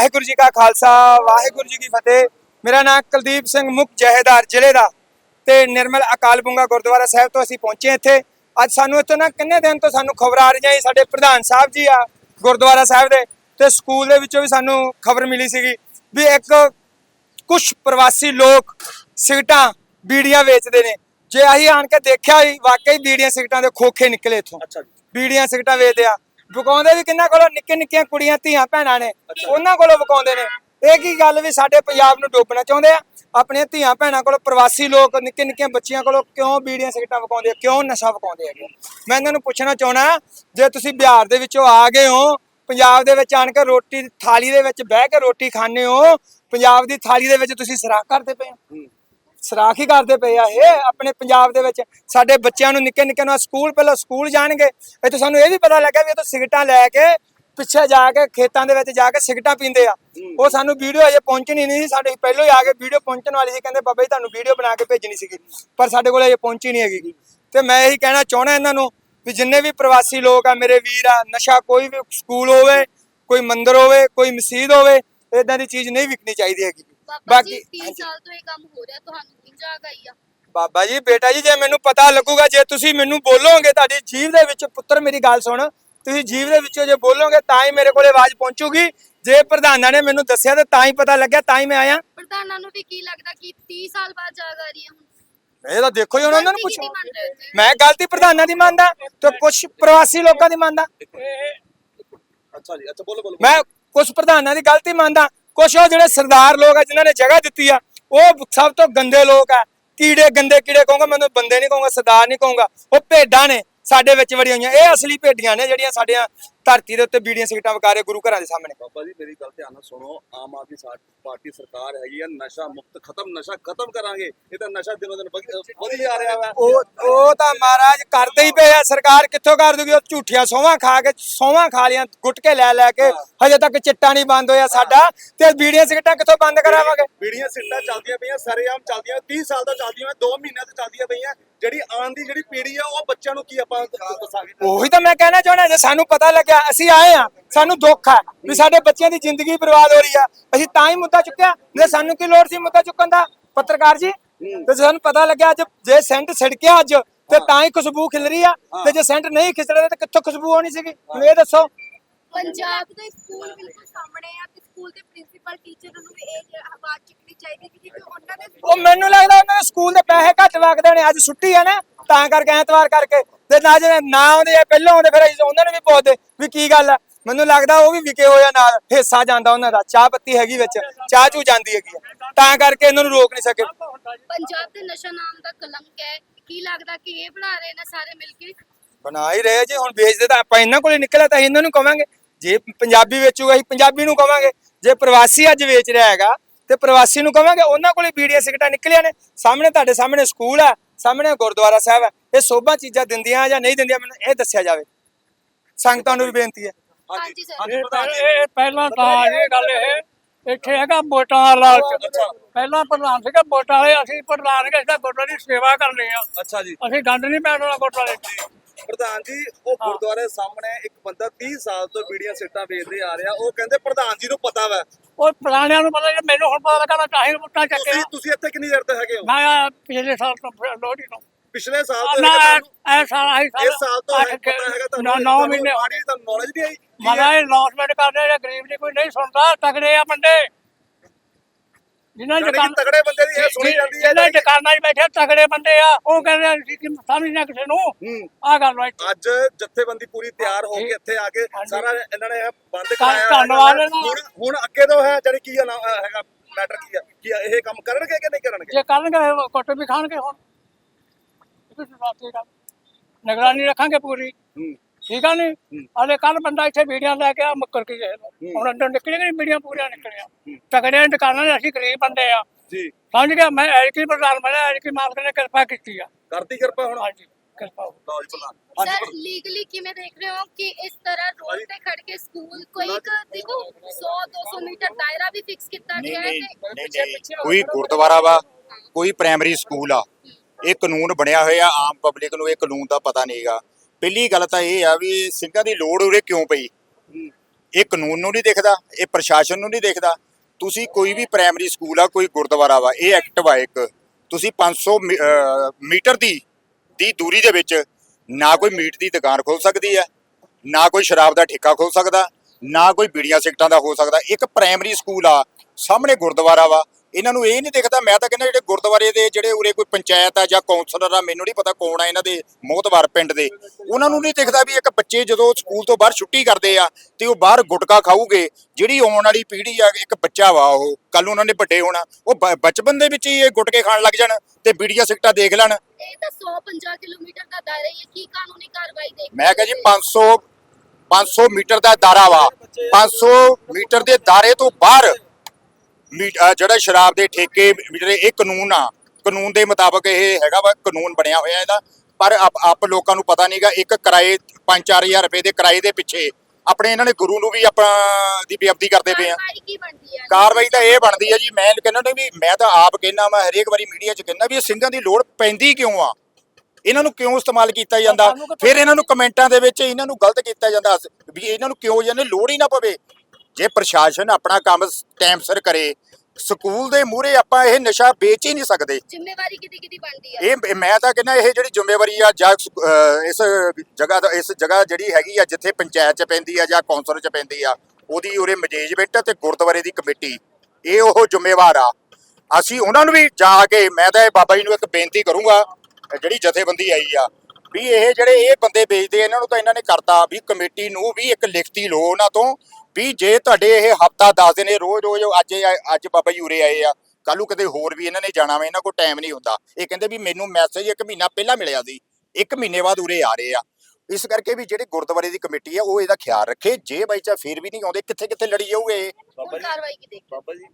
ਵਾਹਿਗੁਰੂ ਜੀ ਕਾ ਖਾਲਸਾ ਵਾਹਿਗੁਰੂ ਜੀ ਕੀ ਫਤਿਹ। ਮੇਰਾ ਨਾਮ ਕੁਲਦੀਪ ਸਿੰਘ ਮੁਖ ਜਹੇਦਾਰ ਜ਼ਿਲ੍ਹੇ ਦਾ ਤੇ ਨਿਰਮਲ ਅਕਾਲ ਬੁੰਗਾ ਗੁਰਦੁਆਰਾ ਸਾਹਿਬ ਤੋਂ ਅਸੀਂ ਪਹੁੰਚੇ ਇੱਥੇ। ਅੱਜ ਸਾਨੂੰ ਇੱਥੋਂ ਨਾ ਕਿੰਨੇ ਦਿਨ ਤੋਂ ਸਾਨੂੰ ਖਬਰ ਆ ਰਹੀਆਂ ਸਾਡੇ ਪ੍ਰਧਾਨ ਸਾਹਿਬ ਜੀ ਆ ਗੁਰਦੁਆਰਾ ਸਾਹਿਬ ਦੇ ਤੇ ਸਕੂਲ ਦੇ ਵਿੱਚੋਂ ਵੀ ਸਾਨੂੰ ਖਬਰ ਮਿਲੀ ਸੀਗੀ ਵੀ ਇੱਕ ਕੁਝ ਪ੍ਰਵਾਸੀ ਲੋਕ ਸਿਗਟਾਂ ਬੀੜੀਆਂ ਵੇਚਦੇ ਨੇ। ਜੇ ਅਸੀਂ ਆਣ ਕੇ ਦੇਖਿਆ ਹੀ ਵਾਕਈ ਬੀੜੀਆਂ ਸਿਗਟਾਂ ਦੇ ਖੋਖੇ ਨਿਕਲੇ ਇੱਥੋਂ। ਅੱਛਾ ਜੀ। ਬੀੜੀਆਂ ਸਿਗਟਾਂ ਵੇਚਦੇ ਆ। ਵਿਕਾਉਂਦੇ ਵੀ ਕਿੰਨਾ ਕੋਲੋਂ ਨਿੱਕੇ ਨਿੱਕੀਆਂ ਕੁੜੀਆਂ, ਧੀਆਂ, ਭੈਣਾਂ ਨੇ, ਉਹਨਾਂ ਕੋਲੋਂ ਵਿਕਾਉਂਦੇ ਨੇ। ਇਹ ਕੀ ਗੱਲ ਵੀ ਸਾਡੇ ਪੰਜਾਬ ਨੂੰ ਡੋਬਣਾ ਚਾਹੁੰਦੇ ਆ? ਆਪਣੀਆਂ ਧੀਆਂ, ਭੈਣਾਂ ਕੋਲੋਂ ਪ੍ਰਵਾਸੀ ਲੋਕ ਨਿੱਕੇ ਨਿੱਕੀਆਂ ਬੱਚਿਆਂ ਕੋਲੋਂ ਕਿਉਂ ਬੀੜੀਆਂ ਸਿਗਟਾਂ ਵਿਕਾਉਂਦੇ ਆ? ਕਿਉਂ ਨਸ਼ਾ ਵਿਕਾਉਂਦੇ ਹੈਗੇ ਮੈਂ ਇਹਨਾਂ ਨੂੰ ਪੁੱਛਣਾ ਚਾਹਣਾ ਜੇ ਤੁਸੀਂ ਬਿਹਾਰ ਦੇ ਵਿੱਚੋਂ ਆ ਗਏ ਹੋ, ਪੰਜਾਬ ਦੇ ਵਿੱਚ ਆਣ ਕੇ ਰੋਟੀ ਥਾਲੀ ਦੇ ਵਿੱਚ ਬਹਿ ਕੇ ਰੋਟੀ ਖਾਣੇ ਹੋ, ਪੰਜਾਬ ਦੀ ਥਾਲੀ ਦੇ ਵਿੱਚ ਤੁਸੀਂ ਸਰਾਖ ਕਰਦੇ ਪਏ ਹੋ? ਸਰਾਖ ਹੀ ਕਰਦੇ ਪਏ ਆ। ਇਹ ਆਪਣੇ ਪੰਜਾਬ ਦੇ ਵਿੱਚ ਸਾਡੇ ਬੱਚਿਆਂ ਨੂੰ ਨਿੱਕੇ ਨਿੱਕੇ ਨੂੰ ਸਕੂਲ ਪਹਿਲਾਂ ਸਕੂਲ ਜਾਣਗੇ। ਇੱਥੇ ਸਾਨੂੰ ਇਹ ਵੀ ਪਤਾ ਲੱਗਾ ਵੀ ਇਹ ਤਾਂ ਸਿਗਰਟਾਂ ਲੈ ਕੇ ਪਿੱਛੇ ਜਾ ਕੇ ਖੇਤਾਂ ਦੇ ਵਿੱਚ ਜਾ ਕੇ ਸਿਗਰਟਾਂ ਪੀਂਦੇ ਆ। ਉਹ ਸਾਨੂੰ ਵੀਡੀਓ ਅਜੇ ਪਹੁੰਚਣੀ ਨਹੀਂ ਸੀ। ਸਾਡੇ ਪਹਿਲਾਂ ਹੀ ਆ ਕੇ ਵੀਡੀਓ ਪਹੁੰਚਣ ਵਾਲੀ ਸੀ। ਕਹਿੰਦੇ ਬਾਬਾ ਜੀ ਤੁਹਾਨੂੰ ਵੀਡੀਓ ਬਣਾ ਕੇ ਭੇਜਣੀ ਸੀਗੀ। ਪਰ ਸਾਡੇ ਕੋਲ ਅਜੇ ਪਹੁੰਚੀ ਨਹੀਂ ਹੈਗੀ। ਤੇ ਮੈਂ ਇਹੀ ਕਹਿਣਾ ਚਾਹਣਾ ਇਹਨਾਂ ਨੂੰ ਵੀ ਜਿੰਨੇ ਵੀ ਪ੍ਰਵਾਸੀ ਲੋਕ ਆ, ਮੇਰੇ ਵੀਰ ਆ, ਨਸ਼ਾ ਕੋਈ ਵੀ ਸਕੂਲ ਹੋਵੇ, ਕੋਈ ਮੰਦਿਰ ਹੋਵੇ, ਕੋਈ ਮਸਜਿਦ ਹੋਵੇ ਇਦਾਂ ਦੀ ਚੀਜ਼ ਨਹੀਂ ਵਿਕਣੀ ਚਾਹੀਦੀ ਹੈਗੀ। ਬਾਬਾ ਜੀ 30 ਹਾਂਜੀ। ਸਾਲ ਤੋਂ ਇਹ ਕੰਮ ਹੋ ਰਿਹਾ ਤੁਹਾਨੂੰ ਕਿੰਜ ਆ ਗਈ ਆ? ਬਾਬਾ ਜੀ ਬੇਟਾ ਜੀ ਜੇ ਮੈਨੂੰ ਪਤਾ ਲੱਗੂਗਾ ਜੇ ਤੁਸੀਂ ਮੈਨੂੰ ਬੋਲੋਗੇ ਤੁਹਾਡੀ ਜੀਵ ਦੇ ਵਿੱਚ ਪੁੱਤਰ ਮੇਰੀ ਗੱਲ ਸੁਣ ਤੁਸੀਂ ਜੀਵ ਦੇ ਵਿੱਚੋਂ ਜੇ ਬੋਲੋਗੇ ਤਾਂ ਹੀ ਮੇਰੇ ਕੋਲੇ ਆਵਾਜ਼ ਪਹੁੰਚੂਗੀ। ਜੇ ਪ੍ਰਧਾਨਾਂ ਨੇ ਮੈਨੂੰ ਦੱਸਿਆ ਤਾਂ ਤਾਂ ਹੀ ਪਤਾ ਲੱਗਿਆ ਤਾਂ ਹੀ ਮੈਂ ਆਇਆ। ਪ੍ਰਧਾਨਾਂ ਨੂੰ ਵੀ ਕੀ ਲੱਗਦਾ ਕਿ 30 ਸਾਲ ਬਾਅਦ ਜਾਗ ਆ ਰਹੀ ਹੈ ਹੁਣ? ਇਹ ਤਾਂ ਦੇਖੋ ਜੀ ਹੁਣ ਉਹਨਾਂ ਨੂੰ ਗਲਤੀ ਪੁੱਛੋ। ਕਿਹਦੀ ਮੰਨ ਰਹੇ ਹੋ ਤੁਸੀਂ? ਮੈਂ ਗਲਤੀ ਪ੍ਰਧਾਨਾਂ ਦੀ ਮੰਨਦਾ ਤੇ ਕੁਝ ਪ੍ਰਵਾਸੀ ਲੋਕਾਂ ਦੀ ਮੰਨਦਾ। ਅੱਛਾ ਜੀ ਅੱਛਾ ਬੋਲੋ ਬੋਲੋ। ਮੈਂ ਕੁਝ ਪ੍ਰਧਾਨਾਂ ਦੀ ਗਲਤੀ ਮੰਨਦਾ ਕੁਝ ਉਹ ਜਿਹੜੇ ਸਰਦਾਰ ਲੋਕ ਆ, ਜਿਨ੍ਹਾਂ ਨੇ ਜਗ੍ਹਾ ਦਿੱਤੀ ਆ, ਉਹ ਸਭ ਤੋਂ ਗੰਦੇ ਲੋਕ ਆ। ਕੀੜੇ ਗੰਦੇ ਕੀੜੇ ਕਹੂੰਗਾ, ਮੈਨੂੰ ਬੰਦੇ ਨਹੀਂ ਕਹੂੰਗਾ, ਸਰਦਾਰ ਨਹੀਂ ਕਹੂੰਗਾ। ਉਹ ਭੇਡਾਂ ਨੇ ਸਾਡੇ ਵਿੱਚ ਵੜੀਆਂ ਹੋਈਆਂ। ਇਹ ਅਸਲੀ ਭੇਡੀਆਂ ਨੇ ਜਿਹੜੀਆਂ ਸਾਡੀਆਂ ਧਰਤੀ ਦੇ ਉੱਤੇ ਬੀੜੀਆਂ ਸਿਗਟਾਂ ਵਕਾਰੇ ਗੁਰੂ ਘਰਾਂ ਦੇ ਸਾਹਮਣੇ। ਬਾਬਾ ਜੀ ਮੇਰੀ ਗੱਲ ਧਿਆਨ ਨਾਲ ਸੁਣੋ ਆਮ ਆਦਮੀ ਪਾਰਟੀ ਸਰਕਾਰ ਹੈਗੀ ਆ ਨਸ਼ਾ ਮੁਕਤ ਖਤਮ ਨਸ਼ਾ ਖਤਮ ਕਰਾਂਗੇ। ਇਹ ਤਾਂ ਨਸ਼ਾ ਦਿਨੋਂ ਦਿਨ ਵਧ- ਜਾ ਰਿਹਾ ਵਾ। ਉਹ ਉਹ ਤਾਂ ਮਹਾਰਾਜ ਕਰਦੇ ਹੀ ਪਏ ਆ ਸਰਕਾਰ ਕਿੱਥੋਂ ਕਰ ਦੂਗੀ? ਉਹ ਝੂਠੀਆਂ ਸੋਹਾਂ ਖਾ ਕੇ ਸੋਹਾਂ ਖਾ ਲੀਆਂ ਗੁਟਕੇ ਲੈ ਲੈ ਕੇ ਹਜੇ ਤੱਕ ਚਿੱਟਾ ਨਹੀਂ ਬੰਦ ਹੋਇਆ ਸਾਡਾ ਤੇ ਬੀੜੀਆਂ ਸਿਗਟਾਂ ਕਿੱਥੋਂ ਬੰਦ ਕਰਾਵਾਂਗੇ? ਬੀੜੀਆਂ ਸਿੱਟਾਂ ਚੱਲਦੀਆਂ ਪਈਆਂ ਸਰੇਆਮ ਚੱਲਦੀਆਂ 30 ਸਾਲ ਤੋਂ ਚੱਲਦੀਆਂ 2 ਮਹੀਨਿਆਂ ਤੋਂ ਚੱਲਦੀਆਂ ਪਈਆਂ। ਜਿਹੜੀ ਆਉਣ ਦੀ ਜਿਹੜੀ ਪੀੜ੍ਹੀ ਆ ਉਹ ਬੱਚਿਆਂ ਨੂੰ ਕੀ ਆਪਾਂ ਦੱਸਾਂਗੇ? ਉਹੀ ਤਾਂ ਮੈਂ ਕਹਿਣਾ ਚਾਹਣਾ ਜੇ ਸਾਨੂੰ ਪਤਾ ਲੱਗਿਆ ਅਸੀਂ ਆਏ ਆ ਸਾਨੂੰ ਦੁੱਖ ਹੈ ਵੀ ਸਾਡੇ ਬੱਚਿਆਂ ਦੀ ਜ਼ਿੰਦਗੀ ਬਰਬਾਦ ਹੋ ਰਹੀ ਆ। ਅਸੀਂ ਤਾਂ ਹੀ ਮੁੱਦਾ ਚੁੱਕਿਆ ਜੇ ਸਾਨੂੰ ਕੀ ਲੋੜ ਸੀ ਮੁੱਦਾ ਚੁੱਕਣ ਦਾ? ਪੱਤਰਕਾਰ ਜੀ ਤੇ ਸਾਨੂੰ ਪਤਾ ਲੱਗਿਆ ਅੱਜ ਜੇ ਸੈਂਟ ਛਿੜਕਿਆ ਅੱਜ ਤੇ ਤਾਂ ਹੀ ਖੁਸ਼ਬੂ ਖਿਲ ਰਹੀ ਆ। ਤੇ ਜੇ ਸੈਂਟ ਨਹੀਂ ਖਿਸੜੇ ਤਾਂ ਕਿੱਥੋਂ ਖੁਸ਼ਬੂ ਆਉਣੀ ਸੀਗੀ? ਹੁਣ ਇਹ ਦੱਸੋ। ਪੰਜਾਬ ਦੇ ਸਕੂਲ ਬਿਲਕੁਲ ਸਾਹਮਣੇ ਆ ਤੇ ਸਕੂਲ ਦੇ ਪ੍ਰਿੰਸੀਪਲ ਟੀਚਰ ਨੂੰ ਵੀ ਇਹ ਆਵਾਜ਼ ਚੁੱਕਣੀ ਚਾਹੀਦੀ ਕਿ ਉਹਨਾਂ ਦੇ ਉਹ ਮੈਨੂੰ ਲੱਗਦਾ ਉਹਨਾਂ ਦੇ ਸਕੂਲ ਦੇ ਪੈਸੇ ਘੱਟ ਲੱਗਦੇ ਨੇ। ਅੱਜ ਛੁੱਟੀ ਆ ਨਾ। ਤਾਂ ਕਰਕੇ ਐਤਵਾਰ ਕਰਕੇ। ਤੇ ਨਾ ਜਿਹੜੇ ਨਾ ਆਉਂਦੇ ਆ ਪਹਿਲਾਂ ਆਉਂਦੇ ਫਿਰ ਅਸੀਂ ਉਹਨਾਂ ਨੂੰ ਵੀ ਪੁੱਛਦੇ ਵੀ ਕੀ ਗੱਲ ਆ। ਮੈਨੂੰ ਲੱਗਦਾ ਉਹ ਵੀ ਵਿਕੇ ਹੋਇਆ ਨਾਲ ਹਿੱਸਾ ਜਾਂਦਾ ਉਹਨਾਂ ਦਾ ਚਾਹ ਪੱਤੀ ਹੈਗੀ ਵਿੱਚ ਚਾਹ ਚੂ ਜਾਂਦੀ ਹੈਗੀ ਆ। ਤਾਂ ਕਰਕੇ ਇਹਨਾਂ ਨੂੰ ਰੋਕ ਨਹੀਂ ਸਕੇ। ਪੰਜਾਬ ਦੇ ਨਸ਼ਾ ਨਾਮ ਦਾ ਕਲੰਕ ਹੈ। ਕੀ ਲੱਗਦਾ ਕਿ ਇਹ ਬਣਾ ਰਹੇ ਨੇ ਸਾਰੇ ਮਿਲ ਕੇ? ਬਣਾ ਹੀ ਰਹੇ ਜੀ ਹੁਣ ਵੇਚਦੇ ਤਾਂ ਆਪਾਂ ਇਹਨਾਂ ਕੋਲੇ ਨਿਕਲਿਆ ਤਾਂ ਅਸੀਂ ਇਹਨਾਂ ਨੂੰ ਕਵਾਂਗੇ। ਜੇ ਪੰਜਾਬੀ ਵੇਚੂਗਾ ਅਸੀਂ ਪੰਜਾਬੀ ਨੂੰ ਕਵਾਂਗੇ। ਜੇ ਪ੍ਰਵਾਸੀ ਅੱਜ ਵੇਚ ਰਿਹਾ ਹੈਗਾ ਤੇ ਪ੍ਰਵਾਸੀ ਨੂੰ ਕਵਾਂਗੇ ਉਹਨਾਂ ਕੋਲੇ ਬੀੜੀਆਂ ਸਿਗਟਾਂ ਨਿਕਲੀਆਂ ਨੇ। ਸਾਹਮਣੇ ਤੁਹਾਡੇ ਸਾਹਮਣੇ ਸਕੂਲ ਆ ਸਾਹਮਣੇ ਗੁਰਦੁਆਰਾ ਸਾਹਿਬ ਹੈ। ਇਹ ਸੋਭਾ ਚੀਜ਼ਾਂ ਦਿੰਦੀਆਂ ਜਾਂ ਨਹੀਂ ਦਿੰਦੀਆਂ ਮੈਨੂੰ ਇਹ ਦੱਸਿਆ ਜਾਵੇ। ਸੰਗਤਾਂ ਨੂੰ ਵੀ ਬੇਨਤੀ ਹੈ। ਹਾਂਜੀ ਸਰ। ਹਾਂਜੀ ਇਹ ਪਹਿਲਾਂ ਤਾਂ ਇਹ ਗੱਲ ਇਹ ਇੱਥੇ ਹੈਗਾ ਵੋਟਾਂ ਦਾ ਲਾਲਚ ਅੱਛਾ। ਪਹਿਲਾਂ ਪ੍ਰਧਾਨ ਸੀਗਾ ਵੋਟਾਂ ਵਾਲੇ ਅਸੀਂ ਪ੍ਰਧਾਨ ਕੇ ਅਸੀਂ ਗੁਰਦੁਆਰੇ ਦੀ ਸੇਵਾ ਕਰਨੀ ਆ। ਅੱਛਾ ਜੀ। ਅਸੀਂ ਗੰਢ ਨਹੀਂ ਪੈਣ ਵਾਲਾ ਗੁਰਦੁਆਰੇ। 'ਚ। ਪ੍ਰਧਾਨ ਜੀ ਉਹ ਗੁਰਦੁਆਰੇ ਸਾਹਮਣੇ ਇੱਕ ਬੰਦਾ 30 ਸਾਲ ਤੋਂ ਬੀੜੀਆਂ ਸਿੱਟਾਂ ਵੇਚਦੇ ਆ ਰਿਹਾ। ਉਹ ਕਹਿੰਦੇ ਪ੍ਰਧਾਨ ਜੀ ਨੂੰ ਪਤਾ ਵਾ। ਉਹ ਪੁਰਾਣਿਆਂ ਨੂੰ ਪਤਾ ਜੇ ਮੈਨੂੰ ਹੁਣ ਪਤਾ ਲੱਗਾ ਮੈਂ ਚਾਹੇ ਵੋਟਾਂ ਚੱਕੇ ਤੁਸੀਂ ਤੁਸੀਂ ਇੱਥੇ ਕਿੰਨੀ ਦੇਰ ਤੋਂ ਹੈਗੇ ਹੋ? ਮੈਂ ਪਿਛਲੇ ਸਾਲ ਤੋਂ ਲੋਹੜੀ ਤੋਂ। ਪਿਛਲੇ ਸਾਲ ਤੋਂ ਨਾ ਐ ਸਾਲ ਆਹੀ ਸਾਲ ਇਸ ਸਾਲ ਤੋਂ ਪਤਾ ਹੈਗਾ ਨੌ- ਤੁਹਾਨੂੰ ਨੌ ਮਹੀਨੇ ਮਾੜੀ ਤੁਹਾਨੂੰ ਨੌਲੇਜ ਨਹੀਂ ਆਈ? ਮਾਦਾ ਇਹ ਲੌਸਮੈਂਟ ਕਰਦੇ ਜਿਹੜੇ ਗਰੀਬ ਦੀ ਕੋਈ ਨਹੀਂ ਸੁਣਦਾ ਤਗੜੇ ਆ ਬੰਦੇ। ਜਿਨ੍ਹਾਂ ਯਾਨੀ ਕਿ ਦੁਕਾਨ ਤਗੜੇ ਬੰਦੇ ਦੀ ਇਹ ਸੁਣੀ ਜਾਂਦੀ ਹੈ ਜਿਹਨਾਂ ਦੁਕਾਨਾਂ 'ਚ ਬੈਠੇ ਤਗੜੇ ਬੰਦੇ ਆ ਉਹ ਕਹਿੰਦੇ ਆ ਅਸੀਂ ਕਿ ਸਮਝਣਾ ਕਿਸੇ ਨੂੰ। ਆ ਗੱਲ ਇੱਥੇ। ਅੱਜ ਜਥੇਬੰਦੀ ਪੂਰੀ ਤਿਆਰ ਹੋ ਕੇ ਇੱਥੇ ਆ ਕੇ। ਸਾਰਾ ਇਹਨਾਂ ਨੇ ਇਹ ਬੰਦ ਕਰਾਇਆ। ਧੰਨਵਾਦ। ਹੁਣ ਹੁਣ ਅੱਗੇ ਤੋਂ ਹੈ ਜਾਨੀ ਕੀ ਨਾ- ਹੈਗਾ ਮੈਟਰ ਕੀ ਹੈ ਕੀ ਇਹ ਕੰਮ ਕਰਨਗੇ ਕਿ ਨਹੀਂ ਕਰਨਗੇ? ਜੇ ਕਰਨਗੇ ਕੁੱਟ ਵੀ ਖਾਣਗੇ ਹੁਣ। ਨਿਗਰਾਨੀ ਰੱਖਾਂਗੇ ਪੂਰੀ। ਠੀਕ ਆ ਨਹੀਂ ਅਰੇ ਕੱਲ ਬੰਦਾ ਇੱਥੇ ਵੀਡੀਆਂ ਲੈ ਕੇ ਆ ਮੁੱਕਰ ਕੇ ਗਏ ਹੁਣ ਅੰਦਰ ਨਿਕਲੀਆਂ ਨਹੀਂ ਵੀਡੀਆਂ ਪੂਰੀਆਂ ਨਿਕਲੀਆਂ? ਤਕੜੇ ਦੁਕਾਨਾਂ ਦੇ ਅਸੀਂ ਗਰੀਬ ਬੰਦੇ ਆ। ਜੀ। ਸਮਝ ਗਿਆ? ਮੈਂ ਐਲਕੀ ਪ੍ਰਧਾਨ ਬਣਿਆ ਐਲਕੀ ਮਾਲਕ ਨੇ ਕਿਰਪਾ ਕੀਤੀ ਆ। ਕਰਤੀ ਕਿਰਪਾ ਹੁਣ? ਹਾਂਜੀ ਸਰ ਲੀਗਲੀ ਕਿਵੇਂ ਦੇਖ ਰਹੇ ਹੋ ਕਿ ਇਸ ਤਰ੍ਹਾਂ ਰੋਡ ਤੇ ਖੜ ਕੇ ਸਕੂਲ ਕੋਈ ਇੱਕ ਦੇਖੋ 100 200 ਮੀਟਰ ਦਾਇਰਾ ਵੀ ਫਿਕਸ ਕੀਤਾ ਗਿਆ ਹੈ ਕੋਈ ਗੁਰਦੁਆਰਾ ਵਾ ਕੋਈ ਪ੍ਰਾਇਮਰੀ ਸਕੂਲ ਆ। ਇਹ ਕਾਨੂੰਨ ਬਣਿਆ ਹੋਇਆ ਆਮ ਪਬਲਿਕ ਨੂੰ ਇਹ ਕਾਨੂੰਨ ਦਾ ਪਤਾ ਨਹੀਂਗਾ ਪਹਿਲੀ ਗੱਲ ਤਾਂ ਇਹ ਆ ਵੀ ਸਿੰਘਾਂ ਦੀ ਲੋੜ ਉਰੇ ਕਿਉਂ ਪਈ? ਇਹ ਕਾਨੂੰਨ ਨੂੰ ਨਹੀਂ ਦਿਖਦਾ ਇਹ ਪ੍ਰਸ਼ਾਸਨ ਨੂੰ ਨਹੀਂ ਦਿਖਦਾ। ਤੁਸੀਂ ਕੋਈ ਵੀ ਪ੍ਰਾਇਮਰੀ ਸਕੂਲ ਆ ਕੋਈ ਗੁਰਦੁਆਰਾ ਵਾ ਇਹ ਐਕਟਿਵ ਆ ਇੱਕ। ਤੁਸੀਂ 500 ਮੀ- ਅਹ ਮੀਟਰ ਦੀ ਦੀ ਦੂਰੀ ਦੇ ਵਿੱਚ ਨਾ ਕੋਈ ਮੀਟ ਦੀ ਦੁਕਾਨ ਖੋਲ ਸਕਦੀ ਹੈ ਨਾ ਕੋਈ ਸ਼ਰਾਬ ਦਾ ਠੇਕਾ ਖੋਲ ਸਕਦਾ ਨਾ ਕੋਈ ਬੀੜੀਆਂ ਸਿਗਟਾਂ ਦਾ ਹੋ ਸਕਦਾ। ਇੱਕ ਪ੍ਰਾਇਮਰੀ ਸਕੂਲ ਆ ਸਾਹਮਣੇ ਗੁਰਦੁਆਰਾ ਵਾ ਇਹਨਾਂ ਨੂੰ ਇਹ ਨਹੀਂ ਦਿਖਦਾ ਮੈਂ ਤਾਂ ਕਹਿੰਦਾ ਜਿਹੜੇ ਗੁਰਦੁਆਰੇ ਦੇ ਜਿਹੜੇ ਉਰੇ ਕੋਈ ਪੰਚਾਇਤ ਆ ਜਾਂ ਕੌਂਸਲਰ ਆ ਮੈਨੂੰ ਨਹੀਂ ਪਤਾ ਕੌਣ ਆ ਇਹਨਾਂ ਦੇ ਮੋਹਤਵਾਰ ਪਿੰਡ ਦੇ। ਉਹਨਾਂ ਨੂੰ ਨਹੀਂ ਦਿਖਦਾ ਵੀ ਇੱਕ ਬੱਚੇ ਜਦੋਂ ਸਕੂਲ ਤੋਂ ਬਾਹਰ ਛੁੱਟੀ ਕਰਦੇ ਆ ਤੇ ਉਹ ਬਾਹਰ ਗੁਟਕਾ ਖਾਊਗੇ ਜਿਹੜੀ ਆਉਣ ਵਾਲੀ ਪੀੜ੍ਹੀ ਆ ਇੱਕ ਬੱਚਾ ਵਾ ਉਹ ਕੱਲ ਉਹਨਾਂ ਨੇ ਵੱਡੇ ਹੋਣਾ। ਉਹ ਬਚਪਨ ਦੇ ਵਿੱਚ ਹੀ ਇਹ ਗੁਟਕੇ ਖਾਣ ਲੱਗ ਜਾਣ ਤੇ ਬੀੜੀਆਂ ਸਿਗਟਾਂ ਦੇਖ ਲੈਣ। ਇਹ ਤਾਂ 150 ਕਿਲੋਮੀਟਰ ਦਾ ਦਾਇਰਾ ਹੀ ਕੀ ਕਾਨੂੰਨੀ ਕਾਰਵਾਈ ਦੇਖ ਮੈਂ ਕਿਹਾ ਜੀ 500 500 ਮੀਟਰ ਦਾ ਦਾਰਾ ਵਾ। 500 ਮੀਟਰ ਦੇ ਦਾਰੇ ਤੋਂ ਬਾਹਰ ਜਿਹੜਾ ਸ਼ਰਾਬ ਦੇ ਠੇਕੇ ਮੀਟਰ ਇਹ ਕਾਨੂੰਨ ਆ ਕਾਨੂੰਨ ਦੇ ਮੁਤਾਬਕ ਇਹ ਹੈਗਾ ਵਾ ਕਾਨੂੰਨ ਬਣਿਆ ਹੋਇਆ ਇਹਦਾ। ਪਰ ਆਪ ਆਪ ਲੋਕਾਂ ਨੂੰ ਪਤਾ ਨਹੀਂਗਾ ਇੱਕ ਕਿਰਾਏ 5-4000 ਰੁਪਏ ਦੇ ਕਿਰਾਏ ਦੇ ਪਿੱਛੇ ਆਪਣੇ ਇਹਨਾਂ ਨੇ ਗੁਰੂ ਨੂੰ ਵੀ ਆਪਣਾ ਦੀ ਬੇਅਬਦੀ ਕਰਦੇ ਪਏ ਆ। ਕਾਰਵਾਈ ਕੀ ਬਣਦੀ ਹੈ ਕਾਰਵਾਈ ਤਾਂ ਇਹ ਬਣਦੀ ਹੈ ਜੀ ਮੈਂ ਕਹਿੰਦਾ ਨਹੀਂ ਵੀ ਮੈਂ ਤਾਂ ਆਪ ਕਹਿੰਦਾ ਮੈਂ ਹਰੇਕ ਵਾਰੀ ਮੀਡੀਆ 'ਚ ਕਹਿੰਦਾ ਵੀ ਇਹ ਸਿੰਘਾਂ ਦੀ ਲੋੜ ਪੈਂਦੀ ਕਿਉਂ ਆ? ਇਹਨਾਂ ਨੂੰ ਕਿਉਂ ਇਸਤੇਮਾਲ ਕੀਤਾ ਜਾਂਦਾ? ਫਿਰ ਇਹਨਾਂ ਨੂੰ ਕਮੈਂਟਾਂ ਦੇ ਵਿੱਚ ਇਹਨਾਂ ਨੂੰ ਗਲਤ ਕੀਤਾ ਜਾਂਦਾ। ਵੀ ਇਹਨਾਂ ਨੂੰ ਕਿਉਂ ਜਾਂਦੇ ਲੋੜ ਹੀ ਨਾ ਪਵੇ। ਜੇ ਪ੍ਰਸ਼ਾਸਨ ਆਪਣਾ ਕੰਮ ਟਾਈਮ ਸਿਰ ਕਰੇ ਸਕੂਲ ਦੇ ਮੂਹਰੇ ਆਪਾਂ ਇਹ ਨਸ਼ਾ ਵੇਚ ਹੀ ਨਹੀਂ ਸਕਦੇ। ਜ਼ਿੰਮੇਵਾਰੀ ਕਿਹਦੀ ਕਿਹਦੀ ਬਣਦੀ ਹੈ ਇਹ ਮੈਂ ਤਾਂ ਕਹਿੰਦਾ ਇਹ ਜਿਹੜੀ ਜ਼ਿੰਮੇਵਾਰੀ ਆ ਜਾਂ ਇਸ ਜਗ੍ਹਾ ਦਾ ਇਸ ਜਗ੍ਹਾ ਜਿਹੜੀ ਹੈਗੀ ਆ ਜਿੱਥੇ ਪੰਚਾਇਤ ਚ ਪੈਂਦੀ ਆ ਜਾਂ ਕੌਂਸਲ ਚ ਪੈਂਦੀ ਆ ਉਹਦੀ ਉਰੇ ਮੈਨੇਜਮੈਂਟ ਤੇ ਗੁਰਦੁਆਰੇ ਦੀ ਕਮੇਟੀ ਇਹ ਉਹ ਜ਼ਿੰਮੇਵਾਰ ਆ। ਅਸੀਂ ਉਹਨਾਂ ਨੂੰ ਵੀ ਜਾ ਕੇ ਮੈਂ ਤਾਂ ਇਹ ਬਾਬਾ ਜੀ ਨੂੰ ਇੱਕ ਬੇਨਤੀ ਕਰੂੰਗਾ ਜਿਹੜੀ ਜਥੇਬੰਦੀ ਆਈ ਆ ਵੀ ਇਹ ਜਿਹੜੇ ਇਹ ਬੰਦੇ ਵੇਚਦੇ ਆ, ਇਹਨਾਂ ਨੂੰ ਤਾਂ ਇਹਨਾਂ ਨੇ ਕਰਤਾ ਵੀ ਕਮੇਟੀ ਨੂੰ ਵੀ ਇੱਕ ਲਿਖਤੀ ਲੋ ਉਹਨਾਂ ਤੋਂ ਵੀ ਜੇ ਤੁਹਾਡੇ ਇਹ ਹਫਤਾ 10 ਦਿਨ ਇਹ ਰੋਜ਼ ਰੋਜ਼ ਅੱਜ ਅੱਜ ਬਾਬਾ ਜੀ ਉਰੇ ਆਏ ਆ ਕੱਲ ਕਿਤੇ ਹੋਰ ਵੀ ਇਹਨਾਂ ਨੇ ਜਾਣਾ ਵਾ ਇਹਨਾਂ ਕੋਲ ਟਾਈਮ ਨਹੀਂ ਹੁੰਦਾ। ਇਹ ਕਹਿੰਦੇ ਵੀ ਮੈਨੂੰ ਮੈਸੇਜ ਇੱਕ ਮਹੀਨਾ ਪਹਿਲਾਂ ਮਿਲਿਆ ਸੀ ਇੱਕ ਮਹੀਨੇ ਬਾਅਦ ਉਰੇ ਆ ਰਹੇ ਆ। ਇਸ ਕਰਕੇ ਵੀ ਜਿਹੜੇ ਗੁਰਦੁਆਰੇ ਦੀ ਕਮੇਟੀ ਆ ਉਹ ਇਹਦਾ ਖਿਆਲ ਰੱਖੇ ਜੇ ਬਾਈ ਚਾ ਫੇਰ ਵੀ ਨਹੀਂ ਆਉਂਦੇ ਕਿੱਥੇ ਕਿੱਥੇ ਲੜੀ ਜਾਊਗੇ? ਬਾਬਾ ਜੀ ਕਾਰਵਾਈ ਕੀ ਦੇਖ? ਬਾਬਾ ਜੀ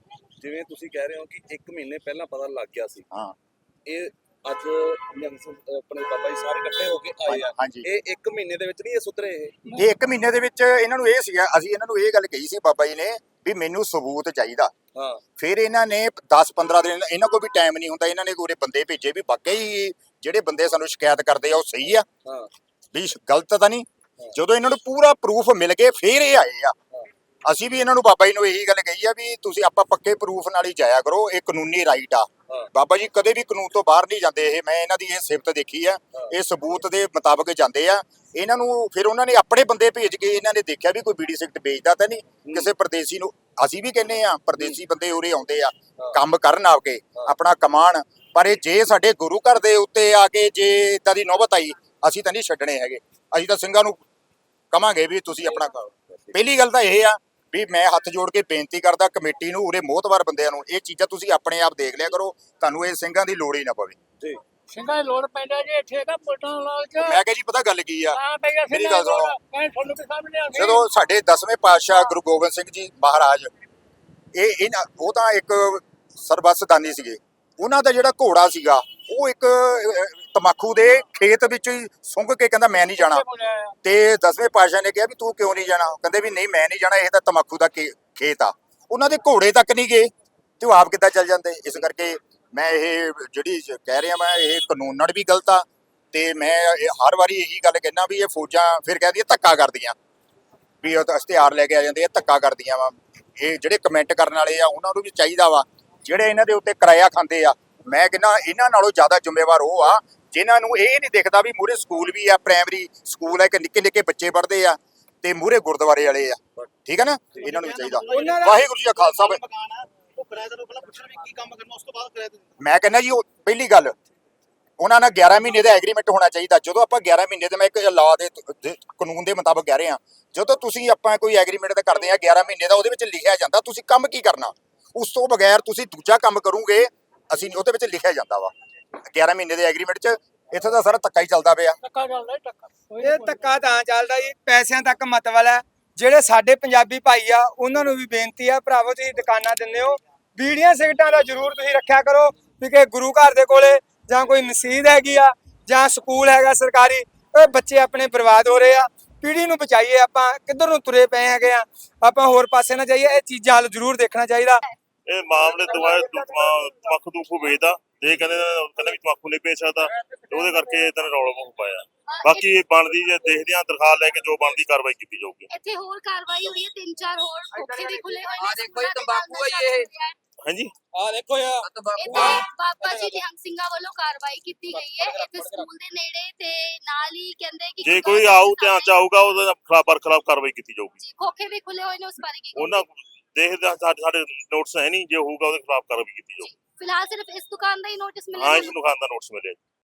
ਜਿਵੇਂ ਤੁਸੀਂ ਕਹਿ ਰਹੇ ਹੋ ਕਿ 1 ਮਹੀਨੇ ਪਹਿਲਾਂ ਪਤਾ ਲੱਗ ਗਿਆ ਸੀ। ਹਾਂ। ਇਹ ਅੱਜ ਨਿਹੰਗ ਸਿੰਘ- ਆਪਣੇ ਬਾਬਾ ਜੀ ਸਾਰੇ ਇਕੱਠੇ ਹੋ ਕੇ ਆਏ ਆ। ਹਾਂਜੀ। ਇਹ 1 ਮਹੀਨੇ ਦੇ ਵਿੱਚ ਨਹੀਂ ਇਹ ਸੁਧਰੇ ਇਹ? ਇਹ ਇੱਕ ਮਹੀਨੇ ਦੇ ਵਿੱਚ ਇਹਨਾਂ ਨੂੰ ਇਹ ਸੀਗਾ ਅਸੀਂ ਇਹਨਾਂ ਨੂੰ ਇਹ ਗੱਲ ਕਹੀ ਸੀ ਬਾਬਾ ਜੀ ਨੇ ਵੀ ਮੈਨੂੰ ਸਬੂਤ ਚਾਹੀਦਾ। ਹਾਂ। ਫਿਰ ਇਹਨਾਂ ਨੇ 10-15 ਦਿਨ ਇਹਨਾਂ ਕੋਲ ਵੀ ਟਾਈਮ ਨਹੀਂ ਹੁੰਦਾ ਇਹਨਾਂ ਨੇ ਕੋਰੇ ਬੰਦੇ ਭੇਜੇ ਵੀ ਵਾਕਈ ਜਿਹੜੇ ਬੰਦੇ ਸਾਨੂੰ ਸ਼ਿਕਾਇਤ ਕਰਦੇ ਆ ਉਹ ਸਹੀ ਆ। ਹਾਂ। ਵੀ ਗਲਤ ਤਾਂ ਨਹੀਂ। ਜਦੋਂ ਇਹਨਾਂ ਨੂੰ ਪੂਰਾ ਪ੍ਰੂਫ ਮਿਲ ਗਏ ਫਿਰ ਇਹ ਆਏ ਆ। ਅਸੀਂ ਵੀ ਇਹਨਾਂ ਨੂੰ ਬਾਬਾ ਜੀ ਨੂੰ ਇਹੀ ਗੱਲ ਕਹੀ ਆ ਵੀ ਤੁਸੀਂ ਆਪਾਂ ਪੱਕੇ ਪ੍ਰੂਫ ਨਾਲ ਹੀ ਜਾਇਆ ਕਰੋ ਇਹ ਕਾਨੂੰਨੀ ਰਾਈਟ ਆ। ਬਾਬਾ ਜੀ ਕਦੇ ਵੀ ਕਾਨੂੰਨ ਤੋਂ ਬਾਹਰ ਨਹੀਂ ਜਾਂਦੇ ਇਹ ਮੈਂ ਇਹਨਾਂ ਦੀ ਇਹ ਸਿਫਤ ਦੇਖੀ ਆ। ਇਹ ਸਬੂਤ ਦੇ ਮੁਤਾਬਕ ਜਾਂਦੇ ਆ। ਇਹਨਾਂ ਨੂੰ ਫਿਰ ਉਹਨਾਂ ਨੇ ਆਪਣੇ ਬੰਦੇ ਭੇਜ ਕੇ ਇਹਨਾਂ ਨੇ ਦੇਖਿਆ ਵੀ ਕੋਈ ਬੀੜੀ ਸਿਗਰਟ ਵੇਚਦਾ ਤਾਂ ਨਹੀਂ ਕਿਸੇ ਪਰਦੇਸੀ ਨੂੰ। ਅਸੀਂ ਵੀ ਕਹਿੰਨੇ ਆ ਪਰਦੇਸੀ ਬੰਦੇ ਉਰੇ ਆਉਂਦੇ ਆ ਕੰਮ ਕਰਨ ਆ ਕੇ ਆਪਣਾ ਕਮਾਣ। ਪਰ ਇਹ ਜੇ ਸਾਡੇ ਗੁਰੂ ਘਰ ਦੇ ਉੱਤੇ ਆ ਕੇ ਜੇ ਇਦਾਂ ਦੀ ਨੌਬਤ ਆਈ ਅਸੀਂ ਤਾਂ ਨਹੀਂ ਛੱਡਣੇ ਹੈਗੇ। ਅਸੀਂ ਤਾਂ ਸਿੰਘਾਂ ਨੂੰ ਕਵਾਂਗੇ ਵੀ ਤੁਸੀਂ ਆਪਣਾ ਕਰੋ। ਪਹਿਲੀ ਗੱਲ ਤਾਂ ਇਹ ਆ ਵੀ ਮੈਂ ਹੱਥ ਜੋੜ ਕੇ ਬੇਨਤੀ ਕਰਦਾ ਕਮੇਟੀ ਨੂੰ ਉਰੇ ਮੋਹਤਵਾਰ ਬੰਦਿਆਂ ਨੂੰ ਇਹ ਚੀਜ਼ਾਂ ਤੁਸੀਂ ਆਪਣੇ ਆਪ ਦੇਖ ਲਿਆ ਕਰੋ ਤੁਹਾਨੂੰ ਇਹ ਸਿੰਘਾਂ ਦੀ ਲੋੜ ਹੀ ਨਾ ਪਵੇ। ਜੀ। ਸਿੰਘਾਂ ਦੀ ਲੋੜ ਪੈਂਦਾ ਜੀ ਇੱਥੇ ਦਾ ਲਾਲਚ। ਮੈਂ ਕਿਹਾ ਜੀ ਪਤਾ ਗੱਲ ਕੀ ਆ? ਮੇਰੀ ਗੱਲ ਸੁਣੋ। ਕਹਿੰਦੇ ਤੁਹਾਨੂੰ ਵੀ ਸਾਹਮਣੇ ਆ ਜਦੋਂ ਸਾਡੇ 10ਵੇਂ ਪਾਤਸ਼ਾਹ ਗੁਰੂ ਗੋਬਿੰਦ ਸਿੰਘ ਜੀ ਮਹਾਰਾਜ ਇਹ ਇਹਨਾਂ ਉਹ ਤਾਂ ਇੱਕ ਸਰਬਸਦਾਨੀ ਸੀਗੇ। ਉਹਨਾਂ ਦਾ ਜਿਹੜਾ ਘੋੜਾ ਸੀਗਾ ਉਹ ਇੱਕ ਤਮਾਕੂ ਦੇ ਖੇਤ ਵਿੱਚ ਹੀ ਸੁੰਘ ਕੇ ਕਹਿੰਦਾ ਮੈਂ ਨਹੀਂ ਜਾਣਾ। ਤੇ 10ਵੇਂ ਪਾਤਸ਼ਾਹ ਨੇ ਕਿਹਾ ਵੀ ਤੂੰ ਕਿਉਂ ਨਹੀਂ ਜਾਣਾ? ਕਹਿੰਦੇ ਵੀ ਨਹੀਂ ਮੈਂ ਨਹੀਂ ਜਾਣਾ ਇਹ ਤਾਂ ਤਮਾਕੂ ਦਾ ਖੇਤ ਆ। ਉਹਨਾਂ ਦੇ ਘੋੜੇ ਤੱਕ ਨਹੀਂ ਗਏ। ਤੇ ਉਹ ਆਪ ਕਿੱਦਾਂ ਚੱਲ ਜਾਂਦੇ? ਇਸ ਕਰਕੇ ਮੈਂ ਇਹ ਜਿਹੜੀ ਕਹਿ ਰਿਹਾ ਮੈਂ ਇਹ ਕਾਨੂੰਨ ਨਾਲ ਵੀ ਗਲਤ ਆ। ਤੇ ਮੈਂ ਹਰ ਵਾਰੀ ਇਹੀ ਗੱਲ ਕਹਿਣਾ ਵੀ ਇਹ ਫੌਜਾਂ ਫਿਰ ਕਹਿੰਦੀਆਂ ਧੱਕਾ ਕਰਦੀਆਂ। ਵੀ ਉਹ ਤਾਂ ਇਸ਼ਤਿਹਾਰ ਲੈ ਕੇ ਆ ਜਾਂਦੇ ਆ ਧੱਕਾ ਕਰਦੀਆਂ ਵਾ। ਇਹ ਜਿਹੜੇ ਕਮੈਂਟ ਕਰਨ ਵਾਲੇ ਆ ਉਹਨਾਂ ਨੂੰ ਵੀ ਚਾਹੀਦਾ ਵਾ। ਜਿਹੜੇ ਇਹਨਾਂ ਦੇ ਉੱਤੇ ਕਿਰਾਇਆ ਖਾਂਦੇ ਆ ਮੈਂ ਕਹਿੰਦਾ ਇਹਨਾਂ ਨਾਲੋਂ ਜ਼ਿਆਦਾ ਜ਼ਿੰਮੇਵਾਰ ਉਹ ਆ ਜਿਨ੍ਹਾਂ ਨੂੰ ਇਹ ਨਹੀਂ ਦਿਖਦਾ ਵੀ ਮੂਰੇ ਸਕੂਲ ਵੀ ਆ ਪ੍ਰਾਇਮਰੀ ਸਕੂਲ ਹੈ ਕਿ ਨਿੱਕੇ ਨਿੱਕੇ ਬੱਚੇ ਪੜ੍ਹਦੇ ਆ ਤੇ ਮੂਰੇ ਗੁਰਦੁਆਰੇ ਵਾਲੇ ਆ। ਠੀਕ ਹੈ ਨਾ? ਇਹਨਾਂ ਨੂੰ ਵੀ ਚਾਹੀਦਾ। ਦਾ- ਵਾਹਿਗੁਰੂ ਜੀ ਕਾ ਖਾਲਸਾ ਮੈਂ ਕਹਿੰਦਾ ਜੀ ਉਹ ਪਹਿਲੀ ਗੱਲ ਉਹਨਾਂ ਨਾਲ 11 ਮਹੀਨੇ ਦਾ ਐਗਰੀਮੈਂਟ ਹੋਣਾ ਚਾਹੀਦਾ। ਜਦੋਂ ਆਪਾਂ 11 ਮਹੀਨੇ ਦੇ ਮੈਂ ਇੱਕ ਲਾ ਦੇ ਦੇ ਕਾਨੂੰਨ ਦੇ ਮੁਤਾਬਕ ਕਹਿ ਰਹੇ ਹਾਂ ਜਦੋਂ ਤੁਸੀਂ ਆਪਾਂ ਕੋਈ ਐਗਰੀਮੈਂਟ ਤਾਂ ਕਰਦੇ ਆ 11 ਮਹੀਨੇ ਦਾ ਉਹਦੇ ਵਿੱਚ ਲਿਖਿਆ ਜਾਂਦਾ ਤੁਸੀਂ ਕੰਮ ਕੀ ਕਰਨਾ? ਉਸ ਤੋਂ ਬਗੈਰ ਤੁਸੀਂ ਦੂਜਾ ਕੰਮ ਕਰੋਗੇ ਅਸੀਂ ਉਹਦੇ ਵਿੱਚ ਲਿਖਿਆ ਜਾਂਦਾ ਵਾ। 11 ਮਹੀਨੇ ਦੇ ਐਗਰੀਮੈਂਟ 'ਚ ਇੱਥੇ ਤਾਂ ਸਾਰਾ ਧੱਕਾ ਹੀ ਚੱਲਦਾ ਪਿਆ। ਧੱਕਾ ਚੱਲਦਾ ਧੱਕਾ ਇਹ ਧੱਕਾ ਤਾਂ ਚੱਲਦਾ ਜੀ ਪੈਸਿਆਂ ਤੱਕ ਮਤਵਲ ਹੈ। ਜਿਹੜੇ ਸਾਡੇ ਪੰਜਾਬੀ ਭਾਈ ਆ ਉਹਨਾਂ ਨੂੰ ਵੀ ਬੇਨਤੀ ਆ ਭਰਾਵੋ ਤੁਸੀਂ ਦੁਕਾਨਾਂ ਦਿੰਦੇ ਹੋ ਬੀੜੀਆਂ ਸਿਗਟਾਂ ਦਾ ਜ਼ਰੂਰ ਤੁਸੀਂ ਰੱਖਿਆ ਕਰੋ ਵੀ ਕਿ ਗੁਰੂ ਘਰ ਦੇ ਕੋਲੇ ਜਾਂ ਕੋਈ ਮਸਜਿਦ ਹੈਗੀ ਆ ਜਾਂ ਸਕੂਲ ਹੈਗਾ ਸਰਕਾਰੀ ਇਹ ਬੱਚੇ ਆਪਣੇ ਬਰਬਾਦ ਹੋ ਰਹੇ ਆ। ਪੀੜ੍ਹੀ ਨੂੰ ਬਚਾਈਏ ਆਪਾਂ ਕਿੱਧਰ ਨੂੰ ਤੁਰੇ ਪਏ ਹੈਗੇ ਆ। ਆਪਾਂ ਹੋਰ ਪਾਸੇ ਨਾ ਜਾਈਏ ਇਹ ਚੀਜ਼ਾਂ ਵੱਲ ਜ਼ਰੂਰ ਦੇਖਣਾ ਚਾਹੀਦਾ। ਇਹ ਮਾਮਲੇ ਦੁਆਏ ਤਮੱਖੂ ਤੂਫੂ ਵੇਚਦਾ ਤੇ ਇਹ ਕਹਿੰਦੇ ਕਹਿੰਦੇ ਵੀ ਤਮੱਖੂ ਨਹੀਂ ਵੇਚ ਸਕਦਾ ਤੇ ਉਹਦੇ ਕਰਕੇ ਇਦਾਂ ਰੌਲਾ ਹੋ ਪਾਇਆ। ਬਾਕੀ ਇਹ ਬਣਦੀ ਜੇ ਦੇਖਦੇ ਆ ਦਰਖਾਸਤ ਲੈ ਕੇ ਜੋ ਬਣਦੀ ਕਾਰਵਾਈ ਕੀਤੀ ਜਾਊਗੀ। ਇੱਥੇ ਹੋਰ ਕਾਰਵਾਈ ਹੋਈ ਹੈ ਤਿੰਨ ਚਾਰ ਹੋਰ ਖੋਖੇ ਵੀ ਖੁੱਲੇ ਹੋਏ ਨੇ ਆਹ ਦੇਖੋ ਇਹ ਤੰਬਾਕੂ ਹੈ ਇਹ। ਹਾਂਜੀ? ਆ ਦੇਖੋ ਯਾਰ। ਇੱਥੇ ਬਾਬਾ ਜੀ ਨਿਹੰਗ ਸਿੰਘਾਂ ਵੱਲੋਂ ਕਾਰਵਾਈ ਕੀਤੀ ਗਈ ਹੈ। ਇੱਥੇ ਸਕੂਲ ਦੇ ਨੇੜੇ ਤੇ ਨਾਲ ਹੀ ਕਹਿੰਦੇ ਕਿ ਜੇ ਕੋਈ ਆਊ ਧਿਆਨ ਚ ਆਊਗਾ ਉਹਦੇ ਖਿਲਾਫ ਬਰਖਲਾਫ ਕਾਰਵਾਈ ਕੀਤੀ ਜਾਊਗੀ। ਜੀ, ਖੋਖੇ ਵੀ ਖੁੱਲੇ ਹੋਏ ਨੇ ਉਸ ਬਾਰੇ ਕੀ? ਉਹਨਾਂ ਦੇਖਦੇ ਆ ਸਾਡੇ ਸਾਡੇ ਨੋਟਿਸ ਹੈ ਨਹੀਂ ਜੇ ਹੋਊਗਾ ਉਹਦੇ ਖਿਲਾਫ ਕਾਰਵਾਈ ਕੀਤੀ ਜਾਊਗੀ। ਫਿਲਹਾਲ ਸਿਰਫ ਇਸ ਦੁਕਾਨ ਦਾ ਹੀ ਨੋਟਿਸ ਹਾਂ ਮਿਲਿਆ ਇਸ ਨੂੰ ਖਾਨ ਦਾ ਨੋਟਿਸ ਮਿਲਿਆ ਜੀ।